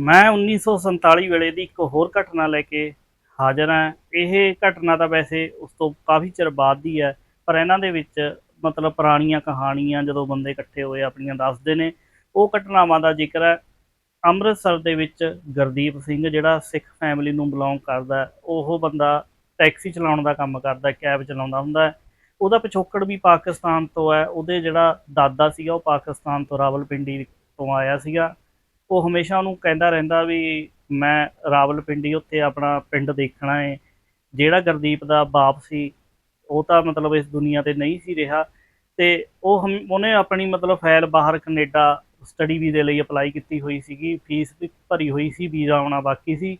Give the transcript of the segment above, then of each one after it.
ਮੈਂ 1947 ਵੇਲੇ ਦੀ ਇੱਕ ਹੋਰ ਘਟਨਾ ਲੈ ਕੇ ਹਾਜ਼ਰ ਹਾਂ। ਇਹ ਘਟਨਾ ਤਾਂ ਵੈਸੇ ਉਸ ਤੋਂ ਕਾਫੀ ਚਿਰ ਬਾਅਦ ਦੀ ਹੈ, ਪਰ ਇਹਨਾਂ ਦੇ ਵਿੱਚ ਮਤਲਬ ਪੁਰਾਣੀਆਂ ਕਹਾਣੀਆਂ ਜਦੋਂ ਬੰਦੇ ਇਕੱਠੇ ਹੋਏ ਆਪਣੀਆਂ ਦੱਸਦੇ ਨੇ, ਉਹ ਘਟਨਾਵਾਂ ਦਾ ਜ਼ਿਕਰ ਹੈ। ਅੰਮ੍ਰਿਤਸਰ ਦੇ ਵਿੱਚ ਗੁਰਦੀਪ ਸਿੰਘ ਜਿਹੜਾ ਸਿੱਖ ਫੈਮਿਲੀ ਨੂੰ ਬਿਲੋਂਗ ਕਰਦਾ ਉਹ ਬੰਦਾ ਟੈਕਸੀ ਚਲਾਉਣ ਦਾ ਕੰਮ ਕਰਦਾ ਕੈਬ ਚਲਾਉਂਦਾ ਹੁੰਦਾ ਉਹਦਾ ਪਿਛੋਕੜ ਵੀ ਪਾਕਿਸਤਾਨ ਤੋਂ ਹੈ, ਉਹਦੇ ਜਿਹੜਾ ਦਾਦਾ ਸੀਗਾ ਉਹ ਪਾਕਿਸਤਾਨ ਤੋਂ ਰਾਵਲਪਿੰਡੀ ਤੋਂ ਆਇਆ ਸੀਗਾ। ਉਹ ਹਮੇਸ਼ਾ ਉਹਨੂੰ ਕਹਿੰਦਾ ਰਹਿੰਦਾ ਵੀ ਮੈਂ ਰਾਵਲਪਿੰਡੀ ਉੱਤੇ ਆਪਣਾ ਪਿੰਡ ਦੇਖਣਾ ਹੈ ਜਿਹੜਾ ਗੁਰਦੀਪ ਦਾ ਬਾਪ ਸੀ, ਉਹ ਤਾਂ ਮਤਲਬ ਇਸ ਦੁਨੀਆ ਤੇ ਨਹੀਂ ਸੀ ਰਿਹਾ। ਤੇ ਉਹ ਹਮ- ਉਹਨੇ ਆਪਣੀ ਮਤਲਬ ਫਾਈਲ ਬਾਹਰ ਕੈਨੇਡਾ ਸਟੱਡੀ ਵੀਜ਼ੇ ਲਈ ਅਪਲਾਈ ਕੀਤੀ ਹੋਈ ਸੀਗੀ। ਫੀਸ ਵੀ ਭਰੀ ਹੋਈ ਸੀ, ਵੀਜ਼ਾ ਆਉਣਾ ਬਾਕੀ ਸੀ।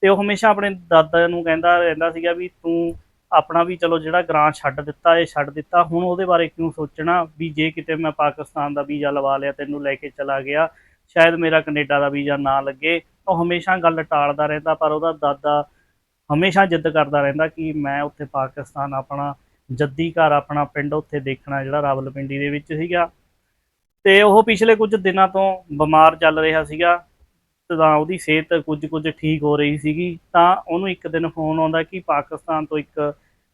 ਤੇ ਉਹ ਹਮੇਸ਼ਾ ਆਪਣੇ ਦਾਦਾ ਨੂੰ ਕਹਿੰਦਾ ਰਹਿੰਦਾ ਸੀਗਾ ਵੀ ਤੂੰ ਆਪਣਾ ਵੀ ਚਲੋ ਜਿਹੜਾ ਗ੍ਰਾਂ ਛੱਡ ਦਿੱਤਾ ਇਹ ਛੱਡ ਦਿੱਤਾ। ਹੁਣ ਉਹਦੇ ਬਾਰੇ ਕਿਉਂ ਸੋਚਣਾ? ਵੀ ਜੇ ਕਿਤੇ ਮੈਂ ਪਾਕਿਸਤਾਨ ਦਾ ਵੀਜ਼ਾ ਲਵਾ ਲਿਆ, ਤੈਨੂੰ ਲੈ ਕੇ ਚਲਾ ਗਿਆ ਸ਼ਾਇਦ ਮੇਰਾ ਕੈਨੇਡਾ ਦਾ ਵੀਜ਼ਾ ਨਾ ਲੱਗੇ ਉਹ ਹਮੇਸ਼ਾ ਗੱਲ ਟਾਲਦਾ ਰਹਿੰਦਾ, ਪਰ ਉਹਦਾ ਦਾਦਾ ਹਮੇਸ਼ਾ ਜਿੱਦ ਕਰਦਾ ਰਹਿੰਦਾ ਕਿ ਮੈਂ ਉੱਥੇ ਪਾਕਿਸਤਾਨ ਆਪਣਾ ਜੱਦੀ ਘਰ, ਆਪਣਾ ਪਿੰਡ ਉੱਥੇ ਦੇਖਣਾ ਜਿਹੜਾ ਰਾਵਲਪਿੰਡੀ ਦੇ ਵਿੱਚ ਸੀਗਾ। ਤੇ ਉਹ ਪਿਛਲੇ ਕੁਝ ਦਿਨਾਂ ਤੋਂ ਬਿਮਾਰ ਚੱਲ ਰਿਹਾ ਸੀਗਾ ਤਾਂ ਉਹਦੀ ਸਿਹਤ ਕੁਝ ਕੁਝ ਠੀਕ ਹੋ ਰਹੀ ਸੀਗੀ। ਤਾਂ ਉਹਨੂੰ ਇੱਕ ਦਿਨ ਫੋਨ ਆਉਂਦਾ ਕਿ ਪਾਕਿਸਤਾਨ ਤੋਂ ਇੱਕ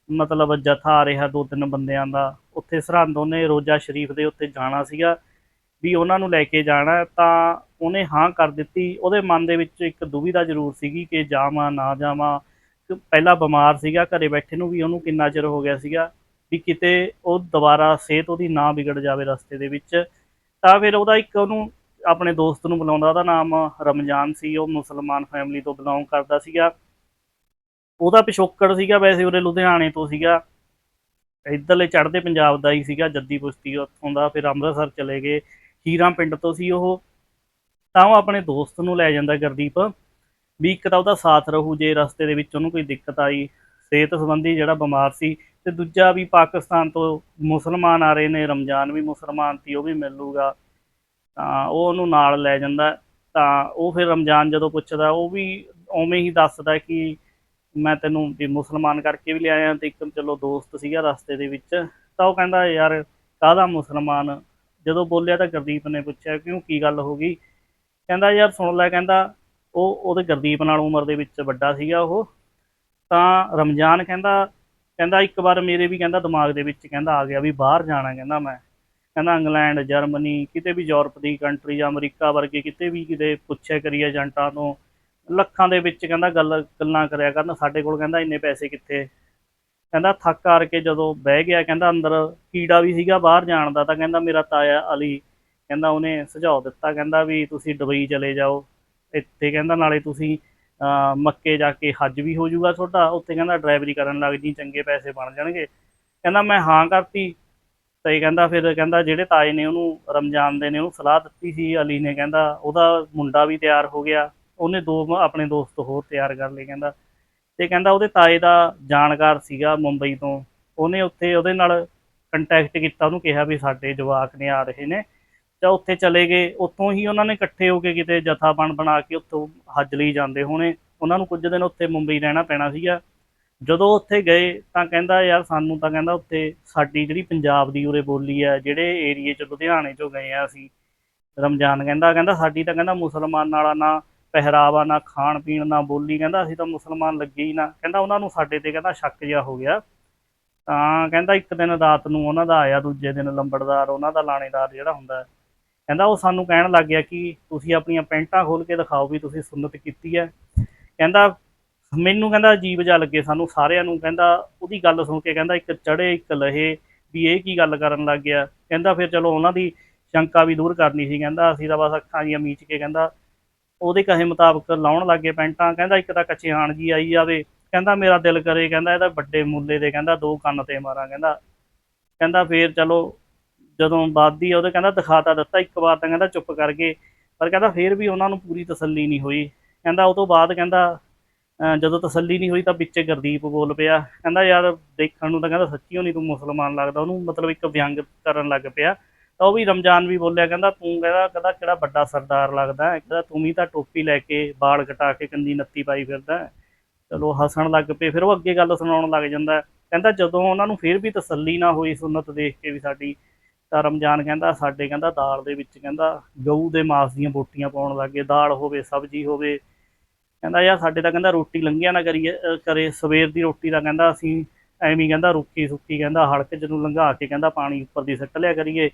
ਮਤਲਬ ਜਥਾ ਆ ਰਿਹਾ ਦੋ ਤਿੰਨ ਬੰਦਿਆਂ ਦਾ। ਉੱਥੇ ਸਰਹੰਦ ਉਹਨੇ ਰੋਜ਼ਾ ਸ਼ਰੀਫ ਦੇ ਉੱਤੇ ਜਾਣਾ ਸੀਗਾ। ਵੀ ਉਹਨਾਂ ਨੂੰ ਲੈ ਕੇ ਜਾਣਾ ਤਾਂ ਉਹਨੇ ਹਾਂ ਕਰ ਦਿੱਤੀ। ਉਹਦੇ ਮਨ ਦੇ ਵਿੱਚ ਇੱਕ ਦੁਵਿਧਾ ਜ਼ਰੂਰ ਸੀਗੀ ਕਿ ਜਾਵਾਂ, ਨਾ ਜਾਵਾਂ। ਕਿ ਪਹਿਲਾਂ ਬਿਮਾਰ ਸੀਗਾ, ਘਰੇ ਬੈਠੇ ਨੂੰ ਵੀ ਉਹਨੂੰ ਕਿੰਨਾ ਚਿਰ ਹੋ ਗਿਆ ਸੀਗਾ, ਵੀ ਕਿਤੇ ਉਹ ਦੁਬਾਰਾ ਸਿਹਤ ਉਹਦੀ ਨਾ ਵਿਗੜ ਜਾਵੇ ਰਸਤੇ ਦੇ ਵਿੱਚ। ਤਾਂ ਫਿਰ ਉਹਦਾ ਇੱਕ ਉਹਨੂੰ ਆਪਣੇ ਦੋਸਤ ਨੂੰ ਬੁਲਾਉਂਦਾ, ਉਹਦਾ ਨਾਮ ਰਮਜ਼ਾਨ ਸੀ, ਉਹ ਮੁਸਲਮਾਨ ਫੈਮਿਲੀ ਤੋਂ ਬਿਲੋਂਗ ਕਰਦਾ ਸੀਗਾ। ਉਹਦਾ ਪਿਛੋਕੜ ਸੀਗਾ ਵੈਸੇ ਉਰੇ ਲੁਧਿਆਣੇ ਤੋਂ ਸੀਗਾ। ਇੱਧਰਲੇ ਚੜ੍ਹਦੇ ਪੰਜਾਬ ਦਾ ਹੀ ਸੀਗਾ, ਜੱਦੀ ਪੁਸ਼ਤੀ ਉੱਥੋਂ ਦਾ, ਫਿਰ ਅੰਮ੍ਰਿਤਸਰ ਚਲੇ ਗਏ। ਹੀਰਾਂ ਪਿੰਡ ਤੋਂ ਸੀ ਉਹ, ਤਾਂ ਉਹ ਆਪਣੇ ਦੋਸਤ ਨੂੰ ਲੈ ਜਾਂਦਾ ਗੁਰਦੀਪ, ਵੀ ਇੱਕ ਤਾਂ ਉਹਦਾ ਸਾਥ ਰਹੂ ਜੇ ਰਸਤੇ ਦੇ ਵਿੱਚ ਉਹਨੂੰ ਕੋਈ ਦਿੱਕਤ ਆਈ, ਸਿਹਤ ਸੰਬੰਧੀ ਜਿਹੜਾ ਬਿਮਾਰ ਸੀ, ਤੇ ਦੂਜਾ ਵੀ ਪਾਕਿਸਤਾਨ ਤੋਂ ਮੁਸਲਮਾਨ ਆ ਰਹੇ ਨੇ, ਰਮਜ਼ਾਨ ਵੀ ਮੁਸਲਮਾਨ ਸੀ, ਉਹ ਵੀ ਮਿਲੂਗਾ, ਤਾਂ ਉਹ ਉਹਨੂੰ ਨਾਲ ਲੈ ਜਾਂਦਾ, ਤਾਂ ਉਹ ਫਿਰ ਰਮਜ਼ਾਨ ਜਦੋਂ ਪੁੱਛਦਾ, ਉਹ ਵੀ ਉਵੇਂ ਹੀ ਦੱਸਦਾ ਕਿ ਮੈਂ ਤੈਨੂੰ ਵੀ ਮੁਸਲਮਾਨ ਕਰਕੇ ਵੀ ਲਿਆਇਆ ਤੇ ਇੱਕ ਚਲੋ ਦੋਸਤ ਸੀਗਾ ਰਸਤੇ ਦੇ ਵਿੱਚ, ਤਾਂ ਉਹ ਕਹਿੰਦਾ ਯਾਰ ਕਾਹਦਾ ਮੁਸਲਮਾਨ? ਜਦੋਂ ਬੋਲਿਆ ਤਾਂ ਗੁਰਦੀਪ ਨੇ ਪੁੱਛਿਆ, ਕਿਉਂ, ਕੀ ਗੱਲ ਹੋ ਗਈ? ਕਹਿੰਦਾ, ਯਾਰ ਸੁਣ ਲੈ, ਕਹਿੰਦਾ, ਉਹ ਉਹਦੇ ਗੁਰਦੀਪ ਨਾਲ ਉਮਰ ਦੇ ਵਿੱਚ ਵੱਡਾ ਸੀਗਾ ਉਹ। ਤਾਂ ਰਮਜ਼ਾਨ ਕਹਿੰਦਾ ਕਹਿੰਦਾ, ਇੱਕ ਵਾਰ ਮੇਰੇ ਵੀ ਕਹਿੰਦਾ ਦਿਮਾਗ ਦੇ ਵਿੱਚ ਕਹਿੰਦਾ ਆ ਗਿਆ ਵੀ ਬਾਹਰ ਜਾਣਾ ਕਹਿੰਦਾ ਮੈਂ। ਕਹਿੰਦਾ, ਇੰਗਲੈਂਡ, ਜਰਮਨੀ, ਕਿਤੇ ਵੀ ਯੂਰਪ ਦੀ ਕੰਟਰੀ ਜਾਂ ਅਮਰੀਕਾ ਵਰਗੇ ਕਿਤੇ ਵੀ ਕਿਤੇ ਪੁੱਛਿਆ ਕਰੀ ਏਜੰਟਾਂ ਤੋਂ। ਲੱਖਾਂ ਦੇ ਵਿੱਚ ਕਹਿੰਦਾ ਗੱਲ, ਗੱਲਾਂ ਕਰਿਆ ਕਰਨ। ਸਾਡੇ ਕੋਲ ਕਹਿੰਦਾ, ਇੰਨੇ ਪੈਸੇ ਕਿੱਥੇ? ਕਹਿੰਦਾ ਥੱਕ ਹਾਰ ਕੇ ਜਦੋਂ ਬਹਿ ਗਿਆ, ਕਹਿੰਦਾ ਅੰਦਰ ਕੀੜਾ ਵੀ ਸੀਗਾ ਬਾਹਰ ਜਾਣ ਦਾ, ਤਾਂ ਕਹਿੰਦਾ ਮੇਰਾ ਤਾਇਆ ਅਲੀ, ਕਹਿੰਦਾ ਉਹਨੇ ਸੁਝਾਅ ਦਿੱਤਾ, ਕਹਿੰਦਾ ਵੀ ਤੁਸੀਂ ਦੁਬਈ ਚਲੇ ਜਾਓ, ਇੱਥੇ ਕਹਿੰਦਾ ਨਾਲੇ ਤੁਸੀਂ ਮੱਕੇ ਜਾ ਕੇ ਹੱਜ ਵੀ ਹੋ ਜਾਊਗਾ ਤੁਹਾਡਾ, ਉੱਥੇ ਕਹਿੰਦਾ ਡਰਾਈਵਰੀ ਕਰਨ ਲੱਗ ਜੀ ਚੰਗੇ ਪੈਸੇ ਬਣ ਜਾਣਗੇ। ਕਹਿੰਦਾ ਮੈਂ ਹਾਂ ਕਰਤੀ, ਤੇ ਕਹਿੰਦਾ ਫਿਰ ਕਹਿੰਦਾ ਜਿਹੜੇ ਤਾਏ ਨੇ ਉਹਨੂੰ ਰਮਜ਼ਾਨ ਦੇ ਨੇ ਉਹਨੂੰ ਸਲਾਹ ਦਿੱਤੀ ਸੀ, ਅਲੀ ਨੇ ਕਹਿੰਦਾ ਉਹਦਾ ਮੁੰਡਾ ਵੀ ਤਿਆਰ ਹੋ ਗਿਆ, ਉਹਨੇ ਦੋ, ਆਪਣੇ ਦੋਸਤ ਹੋਰ ਤਿਆਰ ਕਰ ਲਏ, ਕਹਿੰਦਾ ਤੇ ਕਹਿੰਦਾ ਉਹਦੇ ਤਾਏ ਦਾ ਜਾਣਕਾਰ ਸੀਗਾ ਮੁੰਬਈ ਤੋਂ, ਉਹਨੇ ਉੱਥੇ ਉਹਦੇ ਨਾਲ ਕੰਟੈਕਟ ਕੀਤਾ, ਉਹਨੂੰ ਕਿਹਾ ਵੀ ਸਾਡੇ ਜਵਾਕ ਨੇ ਆ ਰਹੇ ਨੇ। ਤਾਂ ਉੱਥੇ ਚਲੇ ਗਏ, ਉੱਥੋਂ ਹੀ ਉਹਨਾਂ ਨੇ ਇਕੱਠੇ ਹੋ ਕੇ ਕਿਤੇ ਜਥਾ ਬਣ ਬਣਾ ਕੇ ਉੱਥੋਂ ਹੱਜ ਲਈ ਜਾਂਦੇ ਹੋਣੇ। ਉਹਨਾਂ ਨੂੰ ਕੁਝ ਦਿਨ ਉੱਥੇ ਮੁੰਬਈ ਰਹਿਣਾ ਪੈਣਾ ਸੀਗਾ। ਜਦੋਂ ਉੱਥੇ ਗਏ ਤਾਂ ਕਹਿੰਦਾ, ਯਾਰ ਸਾਨੂੰ ਤਾਂ ਕਹਿੰਦਾ ਉੱਥੇ ਸਾਡੀ ਜਿਹੜੀ ਪੰਜਾਬ ਦੀ ਉਰੇ ਬੋਲੀ ਆ, ਜਿਹੜੇ ਏਰੀਏ 'ਚ ਲੁਧਿਆਣੇ 'ਚੋਂ ਗਏ ਆ ਅਸੀਂ, ਰਮਜ਼ਾਨ ਕਹਿੰਦਾ ਕਹਿੰਦਾ ਸਾਡੀ ਤਾਂ ਕਹਿੰਦਾ ਮੁਸਲਮਾਨ ਨਾਲਾ ਨਾ ਪਹਿਰਾਵਾ ਨਾ ਖਾਣ ਪੀਣ ਨਾ ਬੋਲੀ, ਕਹਿੰਦਾ ਅਸੀਂ ਤਾਂ ਮੁਸਲਮਾਨ ਲੱਗੇ ਹੀ ਨਾ। ਕਹਿੰਦਾ ਉਹਨਾਂ ਨੂੰ ਸਾਡੇ ਤੇ ਕਹਿੰਦਾ ਸ਼ੱਕ ਜਿਹਾ ਹੋ ਗਿਆ। ਤਾਂ ਕਹਿੰਦਾ ਇੱਕ ਦਿਨ ਰਾਤ ਨੂੰ ਉਹਨਾਂ ਦਾ ਆਇਆ, ਦੂਜੇ ਦਿਨ ਲੰਬੜਦਾਰ, ਉਹਨਾਂ ਦਾ ਲਾਣੇਦਾਰ ਜਿਹੜਾ ਹੁੰਦਾ। ਕਹਿੰਦਾ ਉਹ ਸਾਨੂੰ ਕਹਿਣ ਲੱਗ ਗਿਆ ਕਿ ਤੁਸੀਂ ਆਪਣੀਆਂ ਪੈਂਟਾਂ ਖੋਲ ਕੇ ਦਿਖਾਓ ਵੀ ਤੁਸੀਂ ਸੁਨਨਤ ਕੀਤੀ ਹੈ। ਕਹਿੰਦਾ, ਮੈਨੂੰ ਕਹਿੰਦਾ ਅਜੀਬ ਜਿਹਾ ਲੱਗੇ ਸਾਨੂੰ ਸਾਰਿਆਂ ਨੂੰ। ਕਹਿੰਦਾ ਉਹਦੀ ਗੱਲ ਸੁਣ ਕੇ ਕਹਿੰਦਾ ਇੱਕ ਚੜੇ ਇੱਕ ਲਹੇ ਵੀ ਇਹ ਕੀ ਗੱਲ ਕਰਨ ਲੱਗ ਗਿਆ। ਕਹਿੰਦਾ ਫਿਰ ਚਲੋ ਉਹਨਾਂ ਦੀ ਸ਼ੰਕਾ ਵੀ ਦੂਰ ਕਰਨੀ ਸੀ। ਕਹਿੰਦਾ ਅਸੀਂ ਤਾਂ ਬਸ ਅੱਖਾਂ ਜੀਆਂ ਮੀਚ ਕੇ ਕਹਿੰਦਾ ਉਹਦੇ ਕਹੇ ਮੁਤਾਬਕ ਲਾਉਣ ਲੱਗੇ ਪੈਂਟਾਂ, ਕਹਿੰਦਾ ਇੱਕ ਤਾਂ ਕੱਚੇ ਹਾਣ ਜੀ ਆਈ ਜਾਵੇ, ਕਹਿੰਦਾ ਮੇਰਾ ਦਿਲ ਕਰੇ, ਕਹਿੰਦਾ ਇਹਦਾ ਵੱਡੇ ਮੁੱਲੇ ਦੇ, ਕਹਿੰਦਾ ਦੋ ਕੰਨ ਤੇ ਮਾਰਾਂ, ਕਹਿੰਦਾ ਕਹਿੰਦਾ ਫੇਰ ਚਲੋ ਜਦੋਂ ਬਾਦੀ ਉਹਦੇ ਕਹਿੰਦਾ ਦਿਖਾਤਾ ਦਿੱਤਾ ਇੱਕ ਵਾਰ ਤਾਂ, ਕਹਿੰਦਾ ਚੁੱਪ ਕਰ ਗਏ, ਪਰ ਕਹਿੰਦਾ ਫੇਰ ਵੀ ਉਹਨਾਂ ਨੂੰ ਪੂਰੀ ਤਸੱਲੀ ਨਹੀਂ ਹੋਈ, ਕਹਿੰਦਾ ਉਹ ਤੋਂ ਬਾਅਦ ਕਹਿੰਦਾ, ਅਹ ਜਦੋਂ ਤਸੱਲੀ ਨਹੀਂ ਹੋਈ ਤਾਂ ਵਿੱਚ ਗੁਰਦੀਪ ਬੋਲ ਪਿਆ, ਕਹਿੰਦਾ ਯਾਰ ਦੇਖਣ ਨੂੰ ਤਾਂ ਕਹਿੰਦਾ ਸੱਚੀ ਹੋਣੀ ਤੂੰ ਮੁਸਲਮਾਨ ਲੱਗਦਾ, ਉਹਨੂੰ ਮਤਲਬ ਇੱਕ ਵਿਅੰਗ ਕਰਨ ਲੱਗ ਪਿਆ ਤਾਂ ਉਹ ਵੀ ਰਮਜ਼ਾਨ ਵੀ ਬੋਲਿਆ ਕਹਿੰਦਾ, ਤੂੰ ਕਹਿੰਦਾ ਕਹਿੰਦਾ ਕਿਹੜਾ ਵੱਡਾ ਸਰਦਾਰ ਲੱਗਦਾ ਹੈ? ਕਹਿੰਦਾ, ਤੂੰ ਵੀ ਤਾਂ ਟੋਪੀ ਲੈ ਕੇ ਬਾਲ ਕਟਾ ਕੇ ਕੰਦੀ ਨੱਤੀ ਪਾਈ ਫਿਰਦਾ ਚਲੋ ਹੱਸਣ ਲੱਗ ਪਏ, ਫਿਰ ਉਹ ਅੱਗੇ ਗੱਲ ਸੁਣਾਉਣ ਲੱਗ ਜਾਂਦਾ ਕਹਿੰਦਾ, ਜਦੋਂ ਉਹਨਾਂ ਨੂੰ ਫਿਰ ਵੀ ਤਸੱਲੀ ਨਾ ਹੋਈ ਸੁਨਤ ਦੇਖ ਕੇ ਵੀ ਸਾਡੀ, ਤਾਂ ਰਮਜ਼ਾਨ ਕਹਿੰਦਾ, ਸਾਡੇ ਕਹਿੰਦਾ ਦਾਲ ਦੇ ਵਿੱਚ ਕਹਿੰਦਾ ਗਊ ਦੇ ਮਾਸ ਦੀਆਂ ਬੋਟੀਆਂ ਪਾਉਣ ਲੱਗੇ ਦਾਲ ਹੋਵੇ, ਸਬਜ਼ੀ ਹੋਵੇ। ਕਹਿੰਦਾ, ਯਾਰ ਸਾਡੇ ਤਾਂ ਕਹਿੰਦਾ ਰੋਟੀ ਲੰਘਿਆ ਨਾ ਕਰੀਏ ਕਰੇ, ਸਵੇਰ ਦੀ ਰੋਟੀ ਦਾ ਕਹਿੰਦਾ ਅਸੀਂ ਐਵੇਂ ਕਹਿੰਦਾ ਰੁੱਕੀ ਸੁੱਕੀ ਕਹਿੰਦਾ ਹਲਕ ਚ ਲੰਘਾ ਕੇ ਕਹਿੰਦਾ ਪਾਣੀ ਉੱਪਰ ਦੀ ਸੱਟ ਲਿਆ ਕਰੀਏ।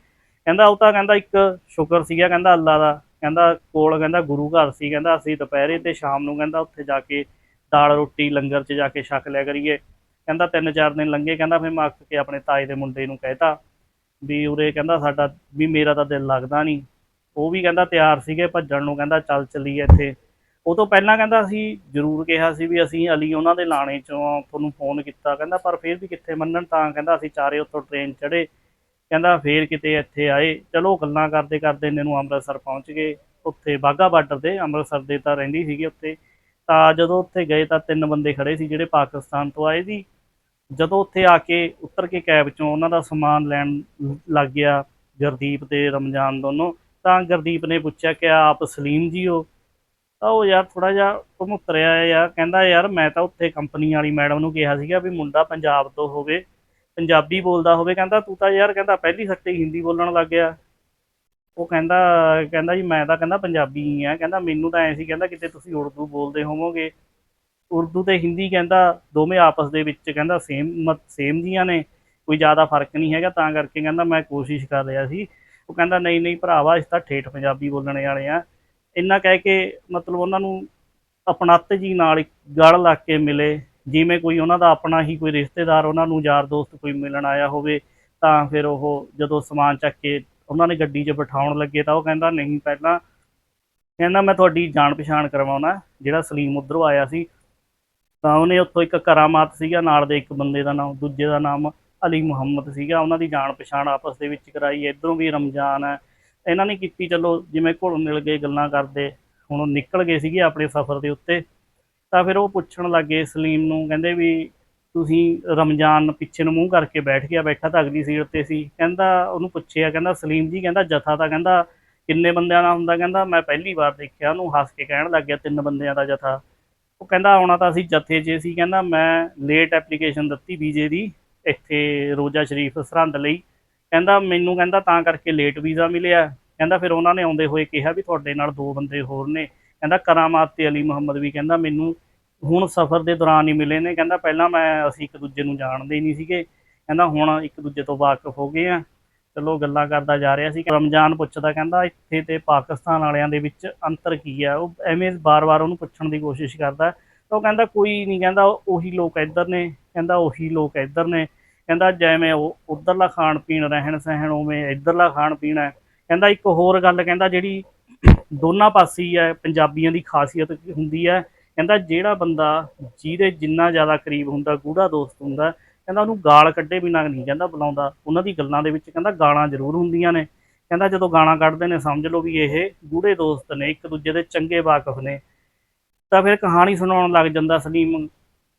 ਕਹਿੰਦਾ ਉਹ ਤਾਂ ਕਹਿੰਦਾ ਇੱਕ ਸ਼ੁਕਰ ਸੀਗਾ, ਕਹਿੰਦਾ ਅੱਲਾ ਦਾ, ਕਹਿੰਦਾ ਕੋਲ ਕਹਿੰਦਾ ਗੁਰੂ ਘਰ ਸੀ, ਕਹਿੰਦਾ ਅਸੀਂ ਦੁਪਹਿਰੇ ਤੇ ਸ਼ਾਮ ਨੂੰ ਕਹਿੰਦਾ ਉੱਥੇ ਜਾ ਕੇ ਦਾਲ ਰੋਟੀ ਲੰਗਰ 'ਚ ਜਾ ਕੇ ਛਕ ਲਿਆ ਕਰੀਏ। ਕਹਿੰਦਾ ਤਿੰਨ ਚਾਰ ਦਿਨ ਲੰਘੇ, ਕਹਿੰਦਾ ਫਿਰ ਮੈਂ ਅੱਕ ਕੇ ਆਪਣੇ ਤਾਏ ਦੇ ਮੁੰਡੇ ਨੂੰ ਕਹਿਤਾ ਵੀ ਉਰੇ ਕਹਿੰਦਾ ਸਾਡਾ ਵੀ ਮੇਰਾ ਤਾਂ ਦਿਲ ਲੱਗਦਾ ਨਹੀਂ ਉਹ ਵੀ ਕਹਿੰਦਾ ਤਿਆਰ ਸੀਗੇ ਭੱਜਣ ਨੂੰ, ਕਹਿੰਦਾ ਚੱਲ ਚੱਲੀਏ ਇੱਥੇ। ਉਹ ਤੋਂ ਪਹਿਲਾਂ ਕਹਿੰਦਾ ਅਸੀਂ ਜ਼ਰੂਰ ਕਿਹਾ ਸੀ ਵੀ ਅਸੀਂ ਅਲੀ ਉਹਨਾਂ ਦੇ ਲਾਣੇ ਚੋਂ ਤੁਹਾਨੂੰ ਫੋਨ ਕੀਤਾ। ਕਹਿੰਦਾ ਪਰ ਫਿਰ ਵੀ ਕਿੱਥੇ ਮੰਨਣ ਤਾਂ ਕਹਿੰਦਾ ਅਸੀਂ ਚਾਰੇ ਉੱਥੋਂ ਟ੍ਰੇਨ ਚੜੇ ਕਹਿੰਦਾ ਫੇਰ ਕਿਤੇ ਇੱਥੇ ਆਏ। ਚਲੋ ਗੱਲਾਂ ਕਰਦੇ ਕਰਦੇ ਇਹਨਾਂ ਨੂੰ ਅੰਮ੍ਰਿਤਸਰ ਪਹੁੰਚ ਗਏ। ਉੱਥੇ ਬਾਗਾ ਬਾਰਡਰ ਤੇ ਅੰਮ੍ਰਿਤਸਰ ਦੇ ਤਾਂ ਰਹਿੰਦੀ ਸੀਗੀ ਉੱਥੇ। ਤਾਂ ਜਦੋਂ ਉੱਥੇ ਗਏ ਤਾਂ ਤਿੰਨ ਬੰਦੇ ਖੜੇ ਸੀ ਜਿਹੜੇ ਪਾਕਿਸਤਾਨ ਤੋਂ ਆਏ ਸੀ। ਜਦੋਂ ਉੱਥੇ ਆ ਕੇ ਉੱਤਰ ਕੇ ਕੈਬ ਚੋਂ ਉਹਨਾਂ ਦਾ ਸਮਾਨ ਲੈਣ ਲੱਗ ਗਿਆ ਗੁਰਦੀਪ ਤੇ ਰਮਜ਼ਾਨ ਦੋਨੋਂ, ਤਾਂ ਗੁਰਦੀਪ ਨੇ ਪੁੱਛਿਆ ਕਿ ਆਪ ਸਲੀਮ ਜੀ ਹੋ? ਤਾਂ ਉਹ ਯਾਰ ਥੋੜਾ ਜਿਹਾ ਘੁਮੁੱਤਰਿਆ ਯਾਰ। ਕਹਿੰਦਾ ਯਾਰ ਮੈਂ ਤਾਂ ਉੱਥੇ ਕੰਪਨੀ ਵਾਲੀ ਮੈਡਮ ਨੂੰ ਕਿਹਾ ਸੀਗਾ ਵੀ ਮੁੰਡਾ ਪੰਜਾਬ ਤੋਂ ਹੋਵੇ। ਪੰਜਾਬੀ ਬੋਲਦਾ ਹੋਵੇ, ਕਹਿੰਦਾ ਤੂੰ ਤਾਂ ਯਾਰ ਕਹਿੰਦਾ ਪਹਿਲੀ ਸੱਟੇ ਹੀ ਹਿੰਦੀ ਬੋਲਣ ਲੱਗ ਗਿਆ। ਉਹ ਕਹਿੰਦਾ ਕਹਿੰਦਾ ਜੀ ਮੈਂ ਤਾਂ ਕਹਿੰਦਾ ਪੰਜਾਬੀ ਹੀ ਆ, ਕਹਿੰਦਾ ਮੈਨੂੰ ਤਾਂ ਐ ਸੀ, ਕਹਿੰਦਾ ਕਿਤੇ ਤੁਸੀਂ ਉਰਦੂ ਬੋਲਦੇ ਹੋਵੋਗੇ। ਉਰਦੂ ਤੇ ਹਿੰਦੀ ਕਹਿੰਦਾ ਦੋਵੇਂ ਆਪਸ ਦੇ ਵਿੱਚ ਕਹਿੰਦਾ ਸੇਮ ਸੇਮ ਜੀਆਂ ਨੇ, ਕੋਈ ਜ਼ਿਆਦਾ ਫ਼ਰਕ ਨਹੀਂ ਹੈਗਾ, ਤਾਂ ਕਰਕੇ ਕਹਿੰਦਾ ਮੈਂ ਕੋਸ਼ਿਸ਼ ਕਰ ਰਿਹਾ ਸੀ। ਉਹ ਕਹਿੰਦਾ ਨਹੀਂ ਨਹੀਂ ਭਰਾਵਾ ਇਸ ਤਾਂ ਠੇਠ ਪੰਜਾਬੀ ਬੋਲਣ ਵਾਲੇ ਆ। ਇੰਨਾ ਕਹਿ ਕੇ ਮਤਲਬ ਉਹਨਾਂ ਨੂੰ ਆਪਣੱਤ ਜੀ ਨਾਲ ਇੱਕ ਗਲ ਲੱਗ ਕੇ ਮਿਲੇ। ਜਿਵੇਂ ਕੋਈ ਉਹਨਾਂ ਦਾ ਆਪਣਾ ਹੀ ਕੋਈ ਰਿਸ਼ਤੇਦਾਰ, ਉਹਨਾਂ ਨੂੰ ਯਾਰ ਦੋਸਤ ਕੋਈ ਮਿਲਣ ਆਇਆ ਹੋਵੇ, ਤਾਂ ਫਿਰ ਉਹ ਜਦੋਂ ਸਮਾਨ ਚੱਕ ਕੇ ਉਹਨਾਂ ਨੇ ਗੱਡੀ 'ਚ ਬਿਠਾਉਣ ਲੱਗੇ ਤਾਂ ਉਹ ਕਹਿੰਦਾ, ਨਹੀਂ, ਪਹਿਲਾਂ ਕਹਿੰਦਾ, ਮੈਂ ਤੁਹਾਡੀ ਜਾਣ ਪਛਾਣ ਕਰਵਾਉਣਾ, ਜਿਹੜਾ ਸਲੀਮ ਉਧਰੋਂ ਆਇਆ ਸੀ। ਤਾਂ ਉਹਨੇ ਉੱਥੋਂ ਇੱਕ ਕਰਾਮਾਤ ਸੀਗਾ, ਨਾਲ ਦੇ ਇੱਕ ਬੰਦੇ ਦਾ ਨਾਮ, ਦੂਜੇ ਦਾ ਨਾਮ ਅਲੀ ਮੁਹੰਮਦ ਸੀਗਾ। ਉਹਨਾਂ ਦੀ ਜਾਣ ਪਛਾਣ ਆਪਸ ਦੇ ਵਿੱਚ ਕਰਾਈ, ਇਧਰੋਂ ਵੀ ਰਮਜ਼ਾਨ ਹੈ। ਇਹਨਾਂ ਨੇ ਕੀਤੀ, ਚਲੋ, ਜਿਵੇਂ ਘੁਲ ਮਿਲ ਗਏ, ਗੱਲਾਂ ਕਰਦੇ, ਹੁਣ ਉਹ ਨਿਕਲ ਗਏ ਸੀਗੇ ਆਪਣੇ ਸਫ਼ਰ ਦੇ ਉੱਤੇ। ਤਾਂ ਫਿਰ ਉਹ ਪੁੱਛਣ ਲੱਗੇ ਸਲੀਮ ਨੂੰ, ਕਹਿੰਦੇ ਵੀ ਤੁਸੀਂ ਰਮਜ਼ਾਨ ਪਿੱਛੇ ਨੂੰ ਮੂੰਹ ਕਰਕੇ ਬੈਠ ਗਿਆ, ਬੈਠਾ ਤਾਂ ਅਗਲੀ ਸੀਟ ਤੇ ਸੀ। ਕਹਿੰਦਾ, ਉਹਨੂੰ ਪੁੱਛਿਆ, ਕਹਿੰਦਾ, ਸਲੀਮ ਜੀ ਕਹਿੰਦਾ, ਜਥਾ ਤਾਂ ਕਹਿੰਦਾ ਕਿੰਨੇ ਬੰਦਿਆਂ ਦਾ ਹੁੰਦਾ, ਕਹਿੰਦਾ, ਮੈਂ ਪਹਿਲੀ ਵਾਰ ਦੇਖਿਆ, ਉਹਨੂੰ ਹੱਸ ਕੇ ਕਹਿਣ ਲੱਗ ਗਿਆ ਤਿੰਨ ਬੰਦਿਆਂ ਦਾ ਜਥਾ। ਉਹ ਕਹਿੰਦਾ, ਆਉਣਾ ਤਾਂ ਅਸੀਂ ਜਥੇ 'ਚ ਸੀ, ਕਹਿੰਦਾ, ਮੈਂ ਲੇਟ ਐਪਲੀਕੇਸ਼ਨ ਦਿੱਤੀ ਵੀਜ਼ੇ ਦੀ, ਇੱਥੇ ਰੋਜ਼ਾ ਸ਼ਰੀਫ ਸਰਹੰਦ ਲਈ। ਕਹਿੰਦਾ, ਮੈਨੂੰ ਕਹਿੰਦਾ, ਤਾਂ ਕਰਕੇ ਲੇਟ ਵੀਜ਼ਾ ਮਿਲਿਆ। ਕਹਿੰਦਾ, ਫਿਰ ਉਹਨਾਂ ਨੇ ਆਉਂਦੇ ਹੋਏ ਕਿਹਾ ਵੀ ਤੁਹਾਡੇ ਨਾਲ ਦੋ ਬੰਦੇ ਹੋਰ ਨੇ। ਕਹਿੰਦਾ ਕਰਾਮਾਤ ਤੇ ਅਲੀ ਮੁਹੰਮਦ ਵੀ, ਕਹਿੰਦਾ ਮੈਨੂੰ ਹੁਣ ਸਫ਼ਰ ਦੇ ਦੌਰਾਨ ਹੀ ਮਿਲੇ ਨੇ। ਕਹਿੰਦਾ ਪਹਿਲਾਂ ਮੈਂ ਅਸੀਂ ਇੱਕ ਦੂਜੇ ਨੂੰ ਜਾਣਦੇ ਹੀ ਨਹੀਂ ਸੀਗੇ। ਕਹਿੰਦਾ ਹੁਣ ਇੱਕ ਦੂਜੇ ਤੋਂ ਵਾਕਿਫ ਹੋ ਗਏ ਆ। ਚਲੋ ਗੱਲਾਂ ਕਰਦਾ ਜਾ ਰਿਹਾ ਸੀ। ਰਮਜ਼ਾਨ ਪੁੱਛਦਾ, ਕਹਿੰਦਾ ਇੱਥੇ ਤੇ ਪਾਕਿਸਤਾਨ ਵਾਲਿਆਂ ਦੇ ਵਿੱਚ ਅੰਤਰ ਕੀ ਆ? ਉਹ ਐਵੇਂ ਬਾਰ-ਬਾਰ ਉਹਨੂੰ ਪੁੱਛਣ ਦੀ ਕੋਸ਼ਿਸ਼ ਕਰਦਾ। ਤਾਂ ਉਹ ਕਹਿੰਦਾ ਕੋਈ ਨਹੀਂ, ਕਹਿੰਦਾ ਉਹੀ ਲੋਕ ਇੱਧਰ ਨੇ, ਕਹਿੰਦਾ ਉਹੀ ਲੋਕ ਇੱਧਰ ਨੇ। ਕਹਿੰਦਾ ਜਿਵੇਂ ਉਹ ਉਧਰਲਾ ਖਾਣ ਪੀਣ ਰਹਿਣ ਸਹਿਣ ਉਵੇਂ ਇੱਧਰਲਾ ਖਾਣ ਪੀਣ ਹੈ। ਕਹਿੰਦਾ ਇੱਕ ਹੋਰ ਗੱਲ, ਕਹਿੰਦਾ ਜਿਹੜੀ ਦੋਨਾਂ ਪਾਸੇ ਹੀ ਹੈ ਪੰਜਾਬੀਆਂ ਦੀ ਖਾਸੀਅਤ ਹੁੰਦੀ ਹੈ। ਕਹਿੰਦਾ ਜਿਹੜਾ ਬੰਦਾ ਜਿਹਦੇ ਜਿੰਨਾ ਜ਼ਿਆਦਾ ਕਰੀਬ ਹੁੰਦਾ, ਗੂੜਾ ਦੋਸਤ ਹੁੰਦਾ, ਕਹਿੰਦਾ ਉਹਨੂੰ ਗਾਲ ਕੱਢੇ ਬਿਨਾਂ ਨਹੀਂ ਕਹਿੰਦਾ ਬੁਲਾਉਂਦਾ। ਉਹਨਾਂ ਦੀ ਗੱਲਾਂ ਦੇ ਵਿੱਚ ਕਹਿੰਦਾ ਗਾਲਾਂ ਜ਼ਰੂਰ ਹੁੰਦੀਆਂ ਨੇ। ਕਹਿੰਦਾ ਜਦੋਂ ਗਾਲਾਂ ਕੱਢਦੇ ਨੇ, ਸਮਝ ਲਓ ਵੀ ਇਹ ਗੂੜੇ ਦੋਸਤ ਨੇ, ਇੱਕ ਦੂਜੇ ਦੇ ਚੰਗੇ ਵਾਕਫ ਨੇ। ਤਾਂ ਫਿਰ ਕਹਾਣੀ ਸੁਣਾਉਣ ਲੱਗ ਜਾਂਦਾ ਸਲੀਮ,